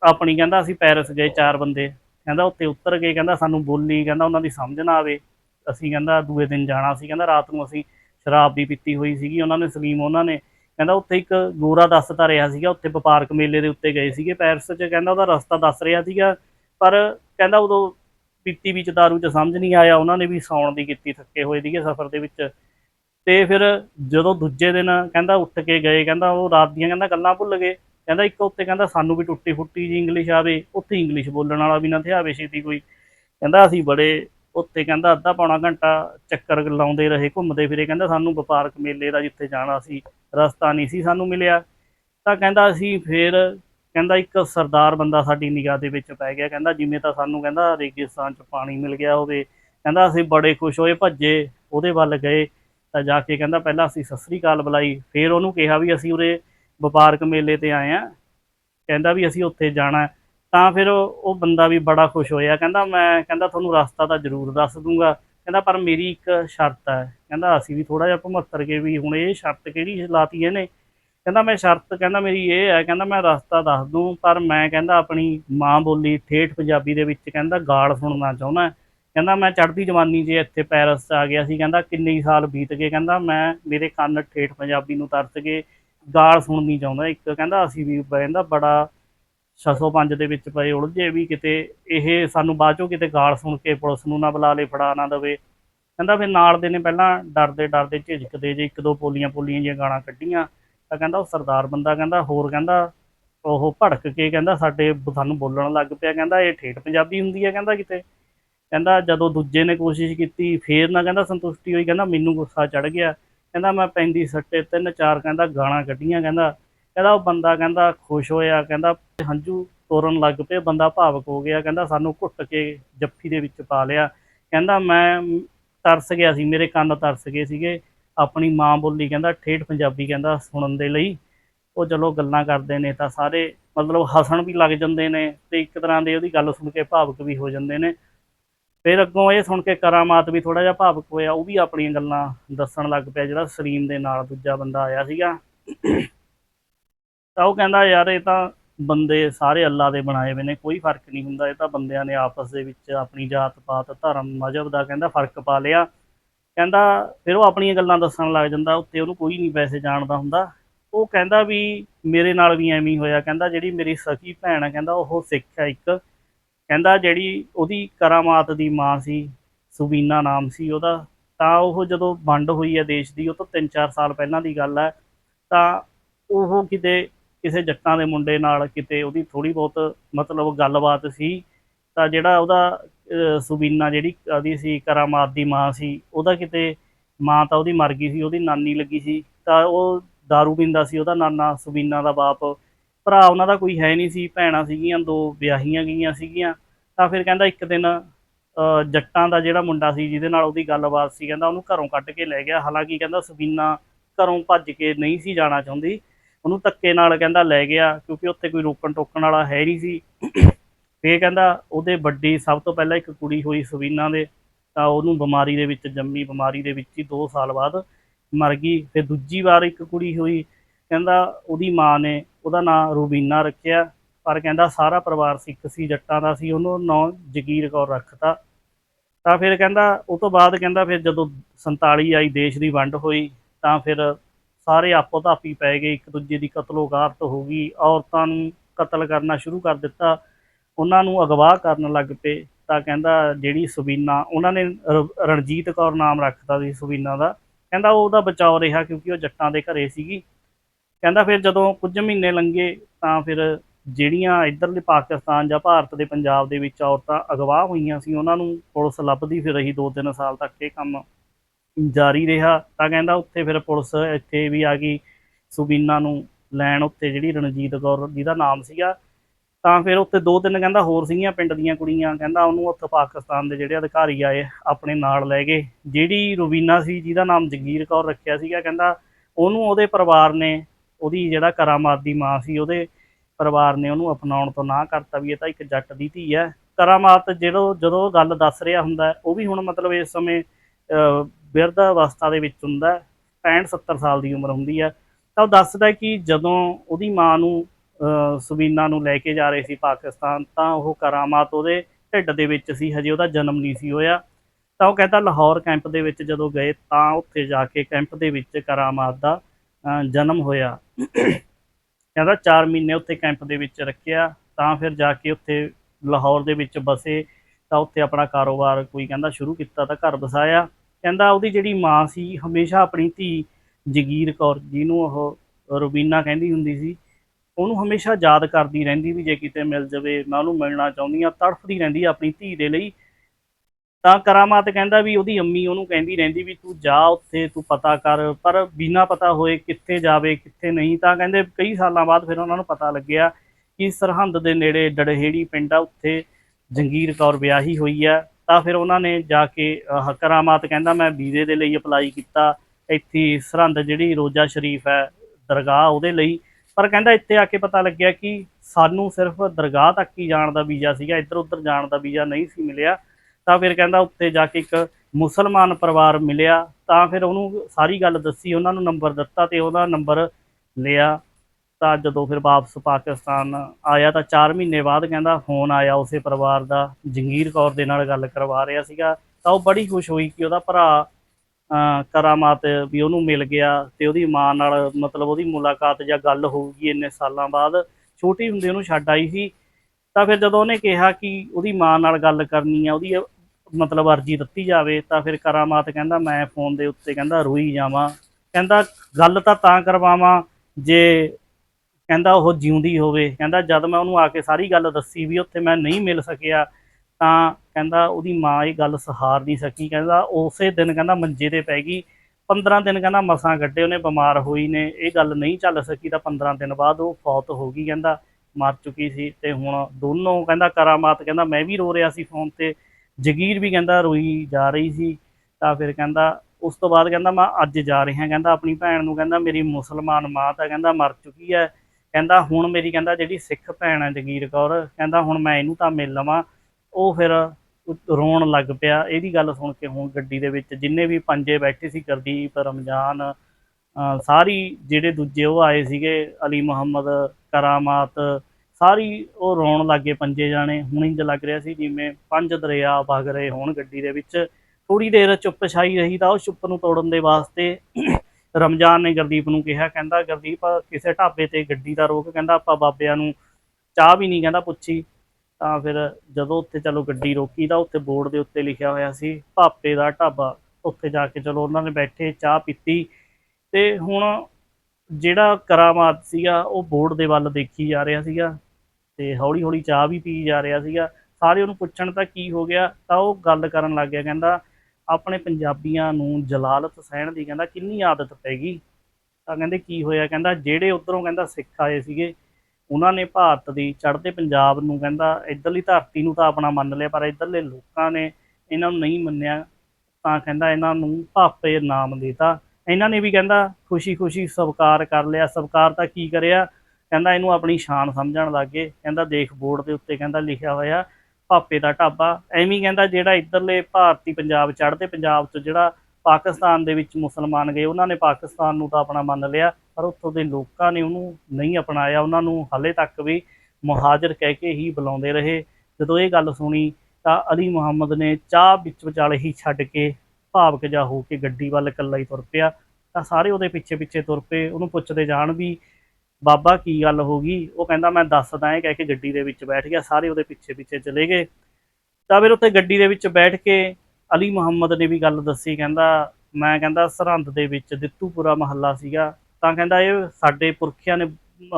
ਆਪਣੀ ਕਹਿੰਦਾ ਅਸੀਂ ਪੈਰਿਸ ਗਏ ਚਾਰ ਬੰਦੇ। ਕਹਿੰਦਾ ਉੱਤੇ ਉਤਰ ਗਏ ਕਹਿੰਦਾ ਸਾਨੂੰ ਬੋਲੀ, ਕਹਿੰਦਾ ਉਹਨਾਂ ਦੀ ਸਮਝ ਨਾ ਆਵੇ। ਅਸੀਂ ਕਹਿੰਦਾ ਦੂਏ ਦਿਨ ਜਾਣਾ ਸੀ, ਕਹਿੰਦਾ ਰਾਤ ਨੂੰ ਅਸੀਂ ਸ਼ਰਾਬ ਵੀ ਪੀਤੀ ਹੋਈ ਸੀਗੀ, ਉਹਨਾਂ ਨੇ ਸਲੀਮ ਉਹਨਾਂ ਨੇ ਕਹਿੰਦਾ ਉੱਥੇ ਇੱਕ ਗੋਰਾ ਦੱਸਦਾ ਰਿਹਾ ਸੀਗਾ, ਉੱਥੇ ਵਪਾਰਕ ਮੇਲੇ ਦੇ ਉੱਤੇ ਗਏ ਸੀਗੇ, ਪੈਰਿਸ 'ਚ ਕਹਿੰਦਾ ਉਹਦਾ ਰਸਤਾ ਦੱਸ ਰਿਹਾ ਸੀਗਾ, ਪਰ ਕਹਿੰਦਾ ਉਦੋਂ ਪੀਤੀ ਵਿੱਚ ਦਾਰੂ 'ਚ ਸਮਝ ਨਹੀਂ ਆਇਆ, ਉਹਨਾਂ ਨੇ ਵੀ ਸੌਣ ਦੀ ਕੀਤੀ, ਥੱਕੇ ਹੋਏ ਸੀਗੇ ਸਫ਼ਰ ਦੇ ਵਿੱਚ। ਤੇ ਫਿਰ ਜਦੋਂ ਦੂਜੇ ਦਿਨ ਕਹਿੰਦਾ ਉੱਠ ਕੇ ਗਏ, ਕਹਿੰਦਾ ਉਹ ਰਾਤ ਦੀਆਂ ਕਹਿੰਦਾ ਗੱਲਾਂ ਭੁੱਲ ਗਏ, ਕਹਿੰਦਾ ਇੱਕ ਉੱਤੇ ਕਹਿੰਦਾ ਸਾਨੂੰ ਵੀ ਟੁੱਟੀ ਫੁੱਟੀ ਜੀ ਇੰਗਲਿਸ਼ ਆਵੇ, ਉੱਥੇ ਇੰਗਲਿਸ਼ ਬੋਲਣ ਵਾਲਾ ਵੀ ਨਾ ਥਿਆਵੇ ਛੇਤੀ ਕੋਈ। ਕਹਿੰਦਾ ਅਸੀਂ ਬੜੇ ਉੱਤੇ ਕਹਿੰਦਾ ਅੱਧਾ ਪੌਣਾ ਘੰਟਾ ਚੱਕਰ ਲਾਉਂਦੇ ਰਹੇ, ਘੁੰਮਦੇ ਫਿਰੇ, ਕਹਿੰਦਾ ਸਾਨੂੰ ਵਪਾਰਕ ਮੇਲੇ ਦਾ ਜਿੱਥੇ ਜਾਣਾ ਸੀ, ਰਸਤਾ ਨਹੀਂ ਸੀ ਸਾਨੂੰ ਮਿਲਿਆ। ਤਾਂ ਕਹਿੰਦਾ ਅਸੀਂ ਫੇਰ ਕਹਿੰਦਾ ਇੱਕ ਸਰਦਾਰ ਬੰਦਾ ਸਾਡੀ ਨਿਗਾਹ ਦੇ ਵਿੱਚ ਪੈ ਗਿਆ, ਕਹਿੰਦਾ ਜਿਵੇਂ ਤਾਂ ਸਾਨੂੰ ਕਹਿੰਦਾ ਰੇਗਿਸਤਾਨ 'ਚ ਪਾਣੀ ਮਿਲ ਗਿਆ ਹੋਵੇ, ਕਹਿੰਦਾ ਅਸੀਂ ਬੜੇ ਖੁਸ਼ ਹੋਏ, ਭੱਜੇ ਉਹਦੇ ਵੱਲ ਗਏ, ਤਾਂ ਜਾ ਕੇ ਕਹਿੰਦਾ ਪਹਿਲਾਂ ਅਸੀਂ ਸਤਿ ਸ੍ਰੀ ਅਕਾਲ ਬੁਲਾਈ, ਫਿਰ ਉਹਨੂੰ ਕਿਹਾ ਵੀ ਅਸੀਂ ਉਰੇ ਵਪਾਰਕ ਮੇਲੇ ਤੇ ਆਏ ਆ, ਕਹਿੰਦਾ ਵੀ ਅਸੀਂ ਉੱਥੇ ਜਾਣਾ। ਤਾਂ ਫਿਰ ਉਹ ਬੰਦਾ ਵੀ ਬੜਾ ਖੁਸ਼ ਹੋਇਆ, ਕਹਿੰਦਾ ਮੈਂ, ਕਹਿੰਦਾ ਤੁਹਾਨੂੰ ਰਸਤਾ ਤਾਂ ਜ਼ਰੂਰ ਦੱਸ ਦੂੰਗਾ। ਕਹਿੰਦਾ, ਪਰ ਮੇਰੀ ਇੱਕ ਸ਼ਰਤ ਹੈ। ਕਹਿੰਦਾ, ਅਸੀਂ ਵੀ ਥੋੜਾ ਜਿਹਾ ਭਮੱਤਰ ਕੇ ਵੀ ਹੁਣ ਇਹ ਸ਼ਰਤ ਕਿਹੜੀ ਲਾਤੀ ਇਹਨੇ? ਕਹਿੰਦਾ, ਮੈਂ ਸ਼ਰਤ, ਕਹਿੰਦਾ ਮੇਰੀ ਇਹ ਹੈ, ਕਹਿੰਦਾ ਮੈਂ ਰਸਤਾ ਦੱਸ ਦੂੰ, ਪਰ ਮੈਂ ਕਹਿੰਦਾ ਆਪਣੀ ਮਾਂ ਬੋਲੀ ਠੇਠ ਪੰਜਾਬੀ ਦੇ ਵਿੱਚ ਕਹਿੰਦਾ ਗਾਲ ਸੁਣਨਾ ਚਾਹੁੰਦਾ। ਕਹਿੰਦਾ, ਮੈਂ ਚੜ੍ਹਦੀ ਜਵਾਨੀ 'ਚ ਇੱਥੇ ਪੈਰਿਸ 'ਚ ਆ ਗਿਆ ਸੀ, ਕਹਿੰਦਾ ਕਿੰਨੇ ਸਾਲ ਬੀਤ ਗਏ। ਕਹਿੰਦਾ, ਮੈਂ, ਮੇਰੇ ਕੰਨ ਠੇਠ ਪੰਜਾਬੀ ਨੂੰ ਤਰਸ ਕੇ ਗਾਲ ਸੁਣਨੀ ਚਾਹੁੰਦਾ ਇੱਕ। ਕਹਿੰਦਾ, ਅਸੀਂ ਵੀ ਕਹਿੰਦਾ ਬੜਾ 605 ਦੇ ਵਿੱਚ ਪਏ ਉਲਝੇ ਵੀ ਕਿਤੇ, ਇਹ ਸਾਨੂੰ ਬਾਅਦ ਚੋਂ ਕਿਤੇ ਗਾਲ ਸੁਣ ਕੇ ਪੁਲਿਸ ਨੂੰ ਨਾ ਬੁਲਾ ਲੇ, ਫੜਾ ਨਾ ਦਵੇ। ਕਹਿੰਦਾ ਫਿਰ ਨਾਲ ਦੇ ਨੇ ਪਹਿਲਾਂ ਡਰਦੇ ਡਰਦੇ ਝਿਜਕਦੇ ਜੇ, ਇੱਕ ਦੋ ਪੋਲੀਆਂ ਪੋਲੀਆਂ ਜਿਹੀਆਂ ਗਾਲਾਂ ਕੱਢੀਆਂ। ਤਾਂ ਕਹਿੰਦਾ ਉਹ ਸਰਦਾਰ ਬੰਦਾ ਕਹਿੰਦਾ, ਹੋਰ ਕਹਿੰਦਾ ਉਹ ਭੜਕ ਕੇ ਕਹਿੰਦਾ ਸਾਡੇ ਸਾਨੂੰ ਬੋਲਣ ਲੱਗ ਪਿਆ, ਕਹਿੰਦਾ ਇਹ ਠੇਠ ਪੰਜਾਬੀ ਹੁੰਦੀ ਹੈ ਕਹਿੰਦਾ ਕਿਤੇ। ਕਹਿੰਦਾ ਜਦੋਂ ਦੂਜੇ ਨੇ ਕੋਸ਼ਿਸ਼ ਕੀਤੀ, ਫੇਰ ਨਾ ਕਹਿੰਦਾ ਸੰਤੁਸ਼ਟੀ ਹੋਈ, ਕਹਿੰਦਾ ਮੈਨੂੰ ਗੁੱਸਾ ਚੜ ਗਿਆ। ਕਹਿੰਦਾ ਮੈਂ ਪੈਂਦੀ ਸੱਟੇ ਤਿੰਨ ਚਾਰ, ਕਹਿੰਦਾ ਗਾਲਾਂ ਕੱਢੀਆਂ, ਕਹਿੰਦਾ ਕਹਿੰਦਾ ਉਹ ਬੰਦਾ ਕਹਿੰਦਾ ਖੁਸ਼ ਹੋਇਆ, ਕਹਿੰਦਾ ਹੰਝੂ ਤੋਰਨ ਲੱਗ ਪਏ, ਬੰਦਾ ਭਾਵਕ ਹੋ ਗਿਆ, ਕਹਿੰਦਾ ਸਾਨੂੰ ਘੁੱਟ ਕੇ ਜੱਫੀ ਦੇ ਵਿੱਚ ਪਾ ਲਿਆ। ਕਹਿੰਦਾ ਮੈਂ ਤਰਸ ਗਿਆ ਸੀ, ਮੇਰੇ ਕੰਨ ਤਰਸ ਗਏ ਸੀਗੇ। ਆਪਣੀ ਮਾਂ ਬੋਲੀ ਕਹਿੰਦਾ ਠੇਠ ਪੰਜਾਬੀ ਕਹਿੰਦਾ ਸੁਣਨ ਦੇ ਲਈ। ਉਹ ਚਲੋ ਗੱਲਾਂ ਕਰਦੇ ਨੇ ਤਾਂ ਸਾਰੇ ਮਤਲਬ ਹੱਸਣ ਵੀ ਲੱਗ ਜਾਂਦੇ ਨੇ ਤੇ ਇੱਕ ਤਰ੍ਹਾਂ ਦੇ ਉਹਦੀ ਗੱਲ ਸੁਣ ਕੇ ਭਾਵਕ ਵੀ ਹੋ ਜਾਂਦੇ ਨੇ। ਫਿਰ ਅੱਗੋਂ ਇਹ ਸੁਣ ਕੇ ਕਰਾਮਾਤ ਵੀ ਥੋੜਾ ਜਿਹਾ ਭਾਵਕ ਹੋਇਆ, ਉਹ ਵੀ ਆਪਣੀਆਂ ਗੱਲਾਂ ਦੱਸਣ ਲੱਗ ਪਿਆ ਜਿਹੜਾ ਸਲੀਮ ਦੇ ਨਾਲ ਦੂਜਾ ਬੰਦਾ ਆਇਆ ਸੀਗਾ। ਤਾਂ ਉਹ ਕਹਿੰਦਾ ਯਾਰ ਇਹ ਤਾਂ ਬੰਦੇ ਸਾਰੇ ਅੱਲਾ ਦੇ ਬਣਾਏ ਹੋਏ ਨੇ, ਕੋਈ ਫ਼ਰਕ ਨਹੀਂ ਹੁੰਦਾ, ਇਹ ਤਾਂ ਬੰਦਿਆਂ ਨੇ ਆਪਸ ਦੇ ਵਿੱਚ ਆਪਣੀ ਜਾਤ ਪਾਤ, ਧਰਮ, ਮਜ਼ਹਬ ਦਾ ਕਹਿੰਦਾ ਫ਼ਰਕ ਪਾ ਲਿਆ। ਕਹਿੰਦਾ ਫਿਰ ਉਹ ਆਪਣੀਆਂ ਗੱਲਾਂ ਦੱਸਣ ਲੱਗ ਜਾਂਦਾ, ਉੱਤੇ ਉਹਨੂੰ ਕੋਈ ਨਹੀਂ ਪੈਸੇ ਜਾਣਦਾ ਹੁੰਦਾ। ਉਹ ਕਹਿੰਦਾ ਵੀ ਮੇਰੇ ਨਾਲ ਵੀ ਐਵੇਂ ਹੀ ਹੋਇਆ, ਕਹਿੰਦਾ ਜਿਹੜੀ ਮੇਰੀ ਸਕੀ ਭੈਣ ਹੈ ਕਹਿੰਦਾ ਉਹ ਸਿੱਖ ਹੈ ਇੱਕ। ਕਹਿੰਦਾ ਜਿਹੜੀ ਉਹਦੀ ਕਰਾਮਾਤ ਦੀ ਮਾਂ ਸੀ ਸੁਬੀਨਾ ਨਾਮ ਸੀ ਉਹਦਾ, ਤਾਂ ਉਹ ਜਦੋਂ ਵੰਡ ਹੋਈ ਹੈ ਦੇਸ਼ ਦੀ, ਉਹ ਤੋਂ 3-4 ਸਾਲ ਪਹਿਲਾਂ ਦੀ ਗੱਲ ਹੈ ਤਾਂ ਉਹ ਕਿਤੇ ਕਿਸੇ ਜੱਟਾਂ ਦੇ ਮੁੰਡੇ ਨਾਲ ਕਿਤੇ ਉਹਦੀ ਥੋੜੀ ਬਹੁਤ ਮਤਲਬ ਗੱਲਬਾਤ ਸੀ, ਤਾਂ ਜਿਹੜਾ ਉਹਦਾ ਸੁਬੀਨਾ ਜਿਹੜੀ ਉਹਦੀ ਸੀ, ਕਰਾਮਾਤ ਦੀ ਮਾਂ ਸੀ, ਉਹਦਾ ਕਿਤੇ ਮਾਂ ਤਾਂ ਉਹਦੀ ਮਰ ਗਈ ਸੀ, ਉਹਦੀ ਨਾਨੀ ਲੱਗੀ ਸੀ, ਤਾਂ ਉਹ दारू ਪੀਂਦਾ ਸੀ, ਉਹਦਾ ਨਾਨਾ ਸੁਬੀਨਾ ਦਾ ਬਾਪ। ਭਰਾ ਉਹਨਾਂ ਦਾ ਕੋਈ ਹੈ ਨਹੀਂ ਸੀ, ਭੈਣਾਂ ਸੀਗੀਆਂ, ਦੋ ਵਿਆਹੀਆਂ ਗਈਆਂ ਸੀਗੀਆਂ, ਤਾਂ ਫਿਰ ਕਹਿੰਦਾ ਇੱਕ ਦਿਨ ਜੱਟਾਂ ਦਾ ਜਿਹੜਾ ਮੁੰਡਾ ਸੀ, ਜਿਹਦੇ ਨਾਲ ਉਹਦੀ ਗੱਲਬਾਤ ਸੀ, ਕਹਿੰਦਾ ਉਹਨੂੰ ਘਰੋਂ ਕੱਢ ਕੇ ਲੈ ਗਿਆ। ਹਾਲਾਂਕਿ ਕਹਿੰਦਾ ਸੁਬੀਨਾ ਘਰੋਂ ਭੱਜ ਕੇ ਨਹੀਂ ਸੀ ਜਾਣਾ ਚਾਹੁੰਦੀ ਉਹਨੂੰ ਧੱਕੇ ਨਾਲ ਕਹਿੰਦਾ ਲੈ ਗਿਆ, ਕਿਉਂਕਿ ਉੱਥੇ ਕੋਈ ਰੋਕਣ ਟੋਕਣ ਵਾਲਾ ਹੈ ਨਹੀਂ ਸੀ। ਫੇਰ ਕਹਿੰਦਾ ਉਹਦੇ ਵੱਡੀ ਸਭ ਤੋਂ ਪਹਿਲਾਂ ਇੱਕ ਕੁੜੀ ਹੋਈ ਸਵੀਨਾ ਦੇ, ਤਾਂ ਉਹਨੂੰ ਬਿਮਾਰੀ ਦੇ ਵਿੱਚ ਜੰਮੀ, ਬਿਮਾਰੀ ਦੇ ਵਿੱਚ ਹੀ 2 ਸਾਲ ਬਾਅਦ ਮਰ ਗਈ। ਫਿਰ ਦੂਜੀ ਵਾਰ ਇੱਕ ਕੁੜੀ ਹੋਈ, ਕਹਿੰਦਾ ਉਹਦੀ ਮਾਂ ਨੇ ਉਹਦਾ ਨਾਂ ਰੂਬੀਨਾ ਰੱਖਿਆ, ਪਰ ਕਹਿੰਦਾ ਸਾਰਾ ਪਰਿਵਾਰ ਸਿੱਖ ਸੀ, ਜੱਟਾਂ ਦਾ ਸੀ, ਉਹਨੂੰ ਨਾਂ ਜਗੀਰ ਕੌਰ ਰੱਖਤਾ। ਤਾਂ ਫਿਰ ਕਹਿੰਦਾ, ਉਹ ਤੋਂ ਬਾਅਦ ਕਹਿੰਦਾ ਫਿਰ ਜਦੋਂ 47 ਆਈ, ਦੇਸ਼ ਦੀ ਵੰਡ ਹੋਈ, ਤਾਂ ਫਿਰ ਸਾਰੇ ਆਪੋ ਧਾਪੀ ਪੈ ਗਏ, ਇੱਕ ਦੂਜੇ ਦੀ ਕਤਲੋਗਾਰਤ ਹੋ ਗਈ, ਔਰਤਾਂ ਨੂੰ ਕਤਲ ਕਰਨਾ ਸ਼ੁਰੂ ਕਰ ਦਿੱਤਾ, ਉਹਨਾਂ ਨੂੰ ਅਗਵਾ ਕਰਨ ਲੱਗ ਪਏ, ਤਾਂ ਕਹਿੰਦਾ ਜਿਹੜੀ ਸੁਬੀਨਾ ਉਹਨਾਂ ਨੇ ਰ- ਰਣਜੀਤ ਕੌਰ ਨਾਮ ਰੱਖਤਾ ਸੀ ਸੁਬੀਨਾ ਦਾ, ਕਹਿੰਦਾ ਉਹ ਉਹਦਾ ਬਚਾਓ ਰਿਹਾ ਕਿਉਂਕਿ ਉਹ ਜੱਟਾਂ ਦੇ ਘਰੇ ਸੀਗੀ। ਕਹਿੰਦਾ ਫਿਰ ਜਦੋਂ ਕੁਝ ਮਹੀਨੇ ਲੰਘੇ, ਤਾਂ ਫਿਰ ਜਿਹੜੀਆਂ ਇੱਧਰਲੇ ਪਾਕਿਸਤਾਨ ਜਾਂ ਭਾਰਤ ਦੇ ਪੰਜਾਬ ਦੇ ਵਿੱਚ ਔਰਤਾਂ ਅਗਵਾ ਹੋਈਆਂ ਸੀ, ਉਹਨਾਂ ਨੂੰ ਪੁਲਿਸ ਲੱਭਦੀ ਫਿਰ ਰਹੀ 2-3 ਸਾਲ ਤੱਕ ਇਹ ਕੰਮ। ਜਾਰੀ ਰਿਹਾ ਤਾਂ ਕਹਿੰਦਾ ਉੱਥੇ ਫਿਰ ਪੁਲਿਸ ਇੱਥੇ ਵੀ ਆ ਗਈ ਸੁਬੀਨਾ ਨੂੰ ਲੈਣ ਉੱਤੇ ਜਿਹੜੀ ਰਣਜੀਤ ਕੌਰ ਜਿਹਦਾ ਨਾਮ ਸੀਗਾ। ਤਾਂ ਫਿਰ ਉੱਥੇ ਦੋ ਤਿੰਨ ਕਹਿੰਦਾ ਹੋਰ ਸੀਗੀਆਂ ਪਿੰਡ ਦੀਆਂ ਕੁੜੀਆਂ ਕਹਿੰਦਾ ਉਹਨੂੰ ਉੱਥੇ ਪਾਕਿਸਤਾਨ ਦੇ ਜਿਹੜੇ ਅਧਿਕਾਰੀ ਆਏ ਆਪਣੇ ਨਾਲ ਲੈ ਗਏ। ਜਿਹੜੀ ਰੁਬੀਨਾ ਸੀ ਜਿਹਦਾ ਨਾਮ ਜਗੀਰ ਕੌਰ ਰੱਖਿਆ ਸੀਗਾ ਕਹਿੰਦਾ ਉਹਨੂੰ ਉਹਦੇ ਪਰਿਵਾਰ ਨੇ ਉਹਦੀ ਜਿਹੜਾ ਕਰਾਮਾਤ ਦੀ ਮਾਂ ਸੀ ਉਹਦੇ ਪਰਿਵਾਰ ਨੇ ਉਹਨੂੰ ਅਪਣਾਉਣ ਤੋਂ ਨਾ ਕਰਤਾ ਵੀ ਇਹ ਤਾਂ ਇੱਕ ਜੱਟ ਦੀ ਧੀ ਹੈ। ਕਰਾਮਾਤ ਜਦੋਂ ਜਦੋਂ ਗੱਲ ਦੱਸ ਰਿਹਾ ਹੁੰਦਾ ਉਹ ਵੀ ਹੁਣ ਮਤਲਬ ਇਸ ਸਮੇਂ ਅਹ, ਬਿਰਧ ਅਵਸਥਾ ਦੇ ਵਿੱਚ ਹੁੰਦਾ ਹੈ, 65 70 ਸਾਲ ਦੀ ਉਮਰ ਹੁੰਦੀ ਹੈ। ਤਾਂ ਉਹ ਦੱਸਦਾ ਕਿ ਜਦੋਂ ਉਹਦੀ ਮਾਂ ਨੂੰ ਅਹ ਸੁਬੀਨਾ ਨੂੰ ਲੈ ਕੇ ਜਾ ਰਹੇ ਸੀ ਪਾਕਿਸਤਾਨ ਤਾਂ ਉਹ ਕਰਾਮਾਤ ਉਹਦੇ ਢਿੱਡ ਦੇ ਵਿੱਚ ਸੀ ਹਜੇ ਉਹਦਾ ਜਨਮ ਨਹੀਂ ਸੀ ਹੋਇਆ। ਤਾਂ ਉਹ ਕਹਿੰਦਾ ਲਾਹੌਰ ਕੈਂਪ ਦੇ ਵਿੱਚ ਜਦੋਂ ਗਏ ਤਾਂ ਉੱਥੇ ਜਾ ਕੇ ਕੈਂਪ ਦੇ ਵਿੱਚ ਕਰਾਮਾਤ ਦਾ ਜਨਮ ਹੋਇਆ। ਕਹਿੰਦਾ 4 ਮਹੀਨੇ ਉੱਥੇ ਕੈਂਪ ਦੇ ਵਿੱਚ ਰੱਖਿਆ ਤਾਂ ਫਿਰ ਜਾ ਕੇ ਉੱਥੇ ਲਾਹੌਰ ਦੇ ਵਿੱਚ ਬਸੇ ਤਾਂ ਉੱਥੇ ਆਪਣਾ ਕਾਰੋਬਾਰ ਕੋਈ ਕਹਿੰਦਾ ਸ਼ੁਰੂ ਕੀਤਾ ਤਾਂ ਘਰ ਵਸਾਇਆ ਕਹਿੰਦਾ ਉਹਦੀ ਜਿਹੜੀ ਮਾਂ ਸੀ, ਹਮੇਸ਼ਾ ਆਪਣੀ ਧੀ ਜਗੀਰ ਕੌਰ, ਜਿਹਨੂੰ ਉਹ ਰੁਬੀਨਾ ਕਹਿੰਦੀ ਹੁੰਦੀ ਸੀ, ਉਹਨੂੰ ਹਮੇਸ਼ਾ ਯਾਦ ਕਰਦੀ ਰਹਿੰਦੀ ਵੀ ਜੇ ਕਿਤੇ ਮਿਲ ਜਾਵੇ, ਮੈਂ ਉਹਨੂੰ ਮਿਲਣਾ ਚਾਹੁੰਦੀ ਆ ਤੜਫਦੀ ਰਹਿੰਦੀ ਆ ਆਪਣੀ ਧੀ ਦੇ ਲਈ। ਤਾਂ ਕਰਾਮਾਤ ਕਹਿੰਦਾ ਵੀ ਉਹਦੀ ਅੰਮੀ ਉਹਨੂੰ ਕਹਿੰਦੀ ਰਹਿੰਦੀ ਵੀ ਤੂੰ ਜਾ ਉੱਥੇ, ਤੂੰ ਪਤਾ ਕਰ, ਪਰ ਬਿਨਾ ਪਤਾ ਹੋਏ ਕਿੱਥੇ ਜਾਵੇ, ਕਿੱਥੇ ਨਹੀਂ। ਤਾਂ ਕਹਿੰਦੇ ਕਈ ਸਾਲਾਂ ਬਾਅਦ ਫਿਰ ਉਹਨਾਂ ਨੂੰ ਪਤਾ ਲੱਗਿਆ ਕਿ ਸਰਹੰਦ ਦੇ ਨੇੜੇ ਡੜਹੇੜੀ ਪਿੰਡ ਆ, ਉੱਥੇ ਜੰਗੀਰ ਕੌਰ ਵਿਆਹੀ ਹੋਈ ਆ। ਤਾਂ ਫਿਰ ਉਹਨਾਂ ਨੇ ਜਾ ਕੇ ਆਹ ਕਰਾਮਾਤ ਕਹਿੰਦਾ ਮੈਂ ਵੀਜ਼ੇ ਦੇ ਲਈ ਅਪਲਾਈ ਕੀਤਾ। ਇੱਥੇ ਸਰਹੰਦ ਜਿਹੜੀ ਰੋਜ਼ਾ ਸ਼ਰੀਫ ਹੈ, ਦਰਗਾਹ ਉਹਦੇ ਲਈ। ਪਰ ਕਹਿੰਦਾ ਇੱਥੇ ਆ ਕੇ ਪਤਾ ਲੱਗਿਆ ਕਿ ਸਾਨੂੰ ਸਿਰਫ ਦਰਗਾਹ ਤੱਕ ਹੀ ਜਾਣ ਦਾ ਵੀਜ਼ਾ ਸੀਗਾ ਇੱਧਰ ਉੱਧਰ ਜਾਣ ਦਾ ਵੀਜ਼ਾ ਨਹੀਂ ਸੀ ਮਿਲਿਆ। ਤਾਂ ਫਿਰ ਕਹਿੰਦਾ ਉੱਥੇ ਜਾ ਕੇ ਇੱਕ ਮੁਸਲਮਾਨ ਪਰਿਵਾਰ ਮਿਲਿਆ। ਤਾਂ ਫਿਰ ਉਹਨੂੰ ਸਾਰੀ ਗੱਲ ਦੱਸੀ, ਉਹਨਾਂ ਨੂੰ ਨੰਬਰ ਦਿੱਤਾ ਤੇ ਉਹਦਾ ਨੰਬਰ ਲਿਆ। ਤਾਂ ਜਦੋਂ ਫਿਰ ਵਾਪਸ ਪਾਕਿਸਤਾਨ ਆਇਆ ਤਾਂ 4 ਮਹੀਨੇ ਬਾਅਦ ਕਹਿੰਦਾ ਫੋਨ ਆਇਆ ਉਸੇ ਪਰਿਵਾਰ ਦਾ, ਜੰਗੀਰ ਕੌਰ ਦੇ ਨਾਲ ਗੱਲ ਕਰਵਾ ਰਿਹਾ ਸੀਗਾ। ਤਾਂ ਉਹ ਬੜੀ ਖੁਸ਼ ਹੋਈ ਕਿ ਉਹਦਾ ਭਰਾ, ਅਹ, ਕਰਾਮਾਤ ਵੀ ਉਹਨੂੰ ਮਿਲ ਗਿਆ ਤੇ ਉਹਦੀ ਮਾਂ ਨਾਲ ਮਤਲਬ ਉਹਦੀ ਮੁਲਾਕਾਤ ਜਾਂ ਗੱਲ ਹੋਊਗੀ ਇੰਨੇ ਸਾਲਾਂ ਬਾਅਦ। ਛੋਟੀ ਹੁੰਦੀ ਉਹਨੂੰ ਛੱਡ ਆਈ ਸੀ। ਤਾਂ ਫਿਰ ਜਦੋਂ ਉਹਨੇ ਕਿਹਾ ਕਿ ਉਹਦੀ ਮਾਂ ਨਾਲ ਗੱਲ ਕਰਨੀ ਆ, ਉਹਦੀ ਮਤਲਬ ਅਰਜੀ ਦਿੱਤੀ ਜਾਵੇ, ਤਾਂ ਫਿਰ ਕਰਾਮਾਤ ਕਹਿੰਦਾ, ਮੈਂ ਫੋਨ ਦੇ ਉੱਤੇ ਕਹਿੰਦਾ ਰੋਈ ਜਾਵਾਂ। ਕਹਿੰਦਾ, ਗੱਲ ਤਾਂ ਤਾਂ ਕਰਵਾਵਾਂ, ਜੇ ਕਹਿੰਦਾ ਉਹ ਜਿਉਂਦੀ ਹੋਵੇ, ਕਹਿੰਦਾ ਜਦ ਮੈਂ ਉਹਨੂੰ ਆ ਕੇ ਸਾਰੀ ਗੱਲ ਦੱਸੀ ਵੀ ਉੱਥੇ ਮੈਂ ਨਹੀਂ ਮਿਲ ਸਕਿਆ, ਤਾਂ ਕਹਿੰਦਾ ਉਹਦੀ ਮਾਂ ਇਹ ਗੱਲ ਸਹਾਰ ਨਹੀਂ ਸਕੀ, ਕਹਿੰਦਾ ਉਸੇ ਦਿਨ ਕਹਿੰਦਾ ਮੰਜੇ ਤੇ ਪੈ ਗਈ 15 ਦਿਨ ਕਹਿੰਦਾ ਮਸਾਂ ਕੱਢੇ ਉਹਨੇ, ਬਿਮਾਰ ਹੋਈ ਨੇ, ਇਹ ਗੱਲ ਨਹੀਂ ਚੱਲ ਸਕੀ, ਤਾਂ 15 ਦਿਨ ਬਾਅਦ ਉਹ ਫੌਤ ਹੋ ਗਈ, ਕਹਿੰਦਾ ਮਰ ਚੁੱਕੀ ਸੀ, ਤੇ ਹੁਣ ਦੋਨੋਂ ਕਹਿੰਦਾ ਕਰਾਮਾਤ, ਕਹਿੰਦਾ ਮੈਂ ਵੀ ਰੋ ਰਿਹਾ ਸੀ ਫੋਨ ਤੇ, ਜਗੀਰ ਵੀ ਕਹਿੰਦਾ ਰੋਈ ਜਾ ਰਹੀ ਸੀ, ਤਾਂ ਫਿਰ ਕਹਿੰਦਾ ਉਸ ਤੋਂ ਬਾਅਦ ਕਹਿੰਦਾ ਮੈਂ ਅੱਜ ਜਾ ਰਿਹਾ, ਕਹਿੰਦਾ ਆਪਣੀ ਭੈਣ ਨੂੰ, ਕਹਿੰਦਾ ਮੇਰੀ ਮੁਸਲਮਾਨ ਮਾਂ ਤਾਂ ਕਹਿੰਦਾ ਮਰ ਚੁੱਕੀ ਹੈ ਕਹਿੰਦਾ ਹੁਣ ਮੇਰੀ ਕਹਿੰਦਾ ਜਿਹੜੀ ਸਿੱਖ ਭੈਣ ਹੈ ਜਗੀਰ ਕੌਰ, ਕਹਿੰਦਾ ਹੁਣ ਮੈਂ ਇਹਨੂੰ ਤਾਂ ਮਿਲ ਲਵਾਂ। ਉਹ ਫਿਰ ਰੋਣ ਲੱਗ ਪਿਆ। ਇਹਦੀ ਗੱਲ ਸੁਣ ਕੇ ਹੁਣ ਗੱਡੀ ਦੇ ਵਿੱਚ ਜਿੰਨੇ ਵੀ ਪੰਜੇ ਬੈਠੇ ਸੀ ਗੁਰਦੀਪ ਰਮਜ਼ਾਨ ਸਾਰੀ ਜਿਹੜੇ ਦੂਜੇ ਉਹ ਆਏ ਸੀਗੇ, ਅਲੀ ਮੁਹੰਮਦ, ਕਰਾਮਾਤ, ਸਾਰੀ ਉਹ ਰੋਣ ਲੱਗੇ ਪੰਜੇ ਜਾਣੇ। ਹੁਣ ਇੰਜ ਲੱਗ ਰਿਹਾ ਸੀ ਜਿਵੇਂ ਪੰਜ ਦਰਿਆ ਵਗ ਰਹੇ ਹੋਣ ਗੱਡੀ ਦੇ ਵਿੱਚ। ਥੋੜੀ ਦੇਰ ਚੁੱਪ ਛਾਈ ਰਹੀ ਤਾਂ ਉਹ ਚੁੱਪ ਨੂੰ ਤੋੜਨ ਦੇ ਵਾਸਤੇ ਰਮਜ਼ਾਨ ਨੇ ਗੁਰਦੀਪ ਨੂੰ ਕਿਹਾ, ਕਹਿੰਦਾ ਗੁਰਦੀਪ, ਕਿਸੇ ਢਾਬੇ ਤੇ ਗੱਡੀ ਦਾ ਰੋਕ, ਕਹਿੰਦਾ ਆਪਾਂ ਬਾਬਿਆਂ ਨੂੰ ਚਾਹ ਵੀ ਨਹੀਂ, ਕਹਿੰਦਾ ਪੁੱਛੀ। ਤਾਂ ਫਿਰ ਜਦੋਂ ਉੱਥੇ ਚਲੋ ਗੱਡੀ ਰੋਕੀ ਤਾਂ ਉੱਥੇ ਬੋਰਡ ਦੇ ਉੱਤੇ ਲਿਖਿਆ ਹੋਇਆ ਸੀ, ਭਾਪੇ ਦਾ ਢਾਬਾ। ਉੱਥੇ ਜਾ ਕੇ ਚਲੋ ਉਹਨਾਂ ਨੇ ਬੈਠੇ, ਚਾਹ ਪੀਤੀ। ਤੇ ਹੁਣ ਜਿਹੜਾ ਕਰਾਮਾਤ ਸੀਗਾ, ਉਹ ਬੋਰਡ ਦੇ ਵੱਲ ਦੇਖੀ ਜਾ ਰਿਹਾ ਸੀਗਾ। ਤੇ ਹੌਲੀ ਹੌਲੀ ਚਾਹ ਵੀ ਪੀ ਜਾ ਰਿਹਾ ਸੀਗਾ। ਸਾਰੇ ਉਹਨੂੰ ਪੁੱਛਣ ਤਾਂ ਕੀ ਹੋ ਗਿਆ, ਤਾਂ ਉਹ ਗੱਲ ਕਰਨ ਲੱਗ ਗਿਆ, ਕਹਿੰਦਾ ਆਪਣੇ ਪੰਜਾਬੀਆਂ ਨੂੰ ਜਲਾਲਤ ਸਹਿਣ ਦੀ ਕਹਿੰਦਾ ਕਿੰਨੀ ਆਦਤ ਪੈ ਗਈ। ਤਾਂ ਕਹਿੰਦੇ ਕੀ ਹੋਇਆ? ਕਹਿੰਦਾ ਜਿਹੜੇ ਉਧਰੋਂ ਕਹਿੰਦਾ ਸਿੱਖ ਆਏ ਸੀਗੇ, ਉਹਨਾਂ ਨੇ ਭਾਰਤ ਦੀ ਚੜ੍ਹਦੇ ਪੰਜਾਬ ਨੂੰ ਕਹਿੰਦਾ ਇੱਧਰਲੀ ਧਰਤੀ ਨੂੰ ਤਾਂ ਆਪਣਾ ਮੰਨ ਲਿਆ, ਪਰ ਇੱਧਰਲੇ ਲੋਕਾਂ ਨੇ ਇਹਨਾਂ ਨੂੰ ਨਹੀਂ ਮੰਨਿਆ। ਤਾਂ ਕਹਿੰਦਾ ਇਹਨਾਂ ਨੂੰ ਭਾਪੇ ਨਾਮ ਦੇਤਾ। ਇਹਨਾਂ ਨੇ ਵੀ ਕਹਿੰਦਾ ਖੁਸ਼ੀ-ਖੁਸ਼ੀ ਸਵੀਕਾਰ ਕਰ ਲਿਆ। ਸਵੀਕਾਰ ਤਾਂ ਕੀ ਕਰਿਆ? ਕਹਿੰਦਾ ਇਹਨੂੰ ਆਪਣੀ ਸ਼ਾਨ ਸਮਝਣ ਲੱਗੇ ਕਹਿੰਦਾ ਦੇਖ ਬੋਰਡ ਦੇ ਉੱਤੇ ਕਹਿੰਦਾ ਲਿਖਿਆ ਹੋਇਆ ਭਾਪੇ ਦਾ ਢਾਬਾ। ਐਵੇਂ ਹੀ ਕਹਿੰਦਾ ਜਿਹੜਾ ਇੱਧਰਲੇ ਭਾਰਤੀ ਪੰਜਾਬ ਚੜ੍ਹਦੇ ਪੰਜਾਬ ਤੋਂ ਜਿਹੜਾ ਪਾਕਿਸਤਾਨ ਦੇ ਵਿੱਚ ਮੁਸਲਮਾਨ ਗਏ, ਉਹਨਾਂ ਨੇ ਪਾਕਿਸਤਾਨ ਨੂੰ ਤਾਂ ਆਪਣਾ ਮੰਨ ਲਿਆ, ਪਰ ਉੱਥੋਂ ਦੇ ਲੋਕਾਂ ਨੇ ਉਹਨੂੰ ਨਹੀਂ ਅਪਣਾਇਆ। ਉਹਨਾਂ ਨੂੰ ਹਾਲੇ ਤੱਕ ਵੀ ਮੁਹਾਜਰ ਕਹਿ ਕੇ ਹੀ ਬੁਲਾਉਂਦੇ ਰਹੇ। ਜਦੋਂ ਇਹ ਗੱਲ ਸੁਣੀ ਤਾਂ ਅਲੀ ਮੁਹੰਮਦ ਨੇ ਚਾਹ ਵਿੱਚ ਵਿਚਾਲੇ ਹੀ ਛੱਡ ਕੇ ਭਾਵਕ ਜਾ ਹੋ ਕੇ ਗੱਡੀ ਵੱਲ ਇਕੱਲਾ ਹੀ ਤੁਰ ਪਿਆ। ਤਾਂ ਸਾਰੇ ਉਹਦੇ ਪਿੱਛੇ ਪਿੱਛੇ ਤੁਰ ਪਏ। ਉਹਨੂੰ ਪੁੱਛਦੇ ਜਾਣ ਵੀ ਬਾਬਾ ਕੀ ਗੱਲ ਹੋ ਗਈ? ਉਹ ਕਹਿੰਦਾ, ਮੈਂ ਦੱਸਦਾ ਇਹ ਕਹਿ ਕੇ ਗੱਡੀ ਦੇ ਵਿੱਚ ਬੈਠ ਗਿਆ, ਸਾਰੇ ਉਹਦੇ ਪਿੱਛੇ ਪਿੱਛੇ ਚਲੇ ਗਏ। ਤਾਂ ਫਿਰ ਉੱਥੇ ਗੱਡੀ ਦੇ ਵਿੱਚ ਬੈਠ ਕੇ ਅਲੀ ਮੁਹੰਮਦ ਨੇ ਵੀ ਗੱਲ ਦੱਸੀ, ਕਹਿੰਦਾ, ਮੈਂ ਕਹਿੰਦਾ, ਸਰਹੰਦ ਦੇ ਵਿੱਚ ਦਿੱਤੂਪੁਰਾ ਮਹੱਲਾ ਸੀਗਾ। ਤਾਂ ਕਹਿੰਦਾ, ਇਹ ਸਾਡੇ ਪੁਰਖਿਆਂ ਨੇ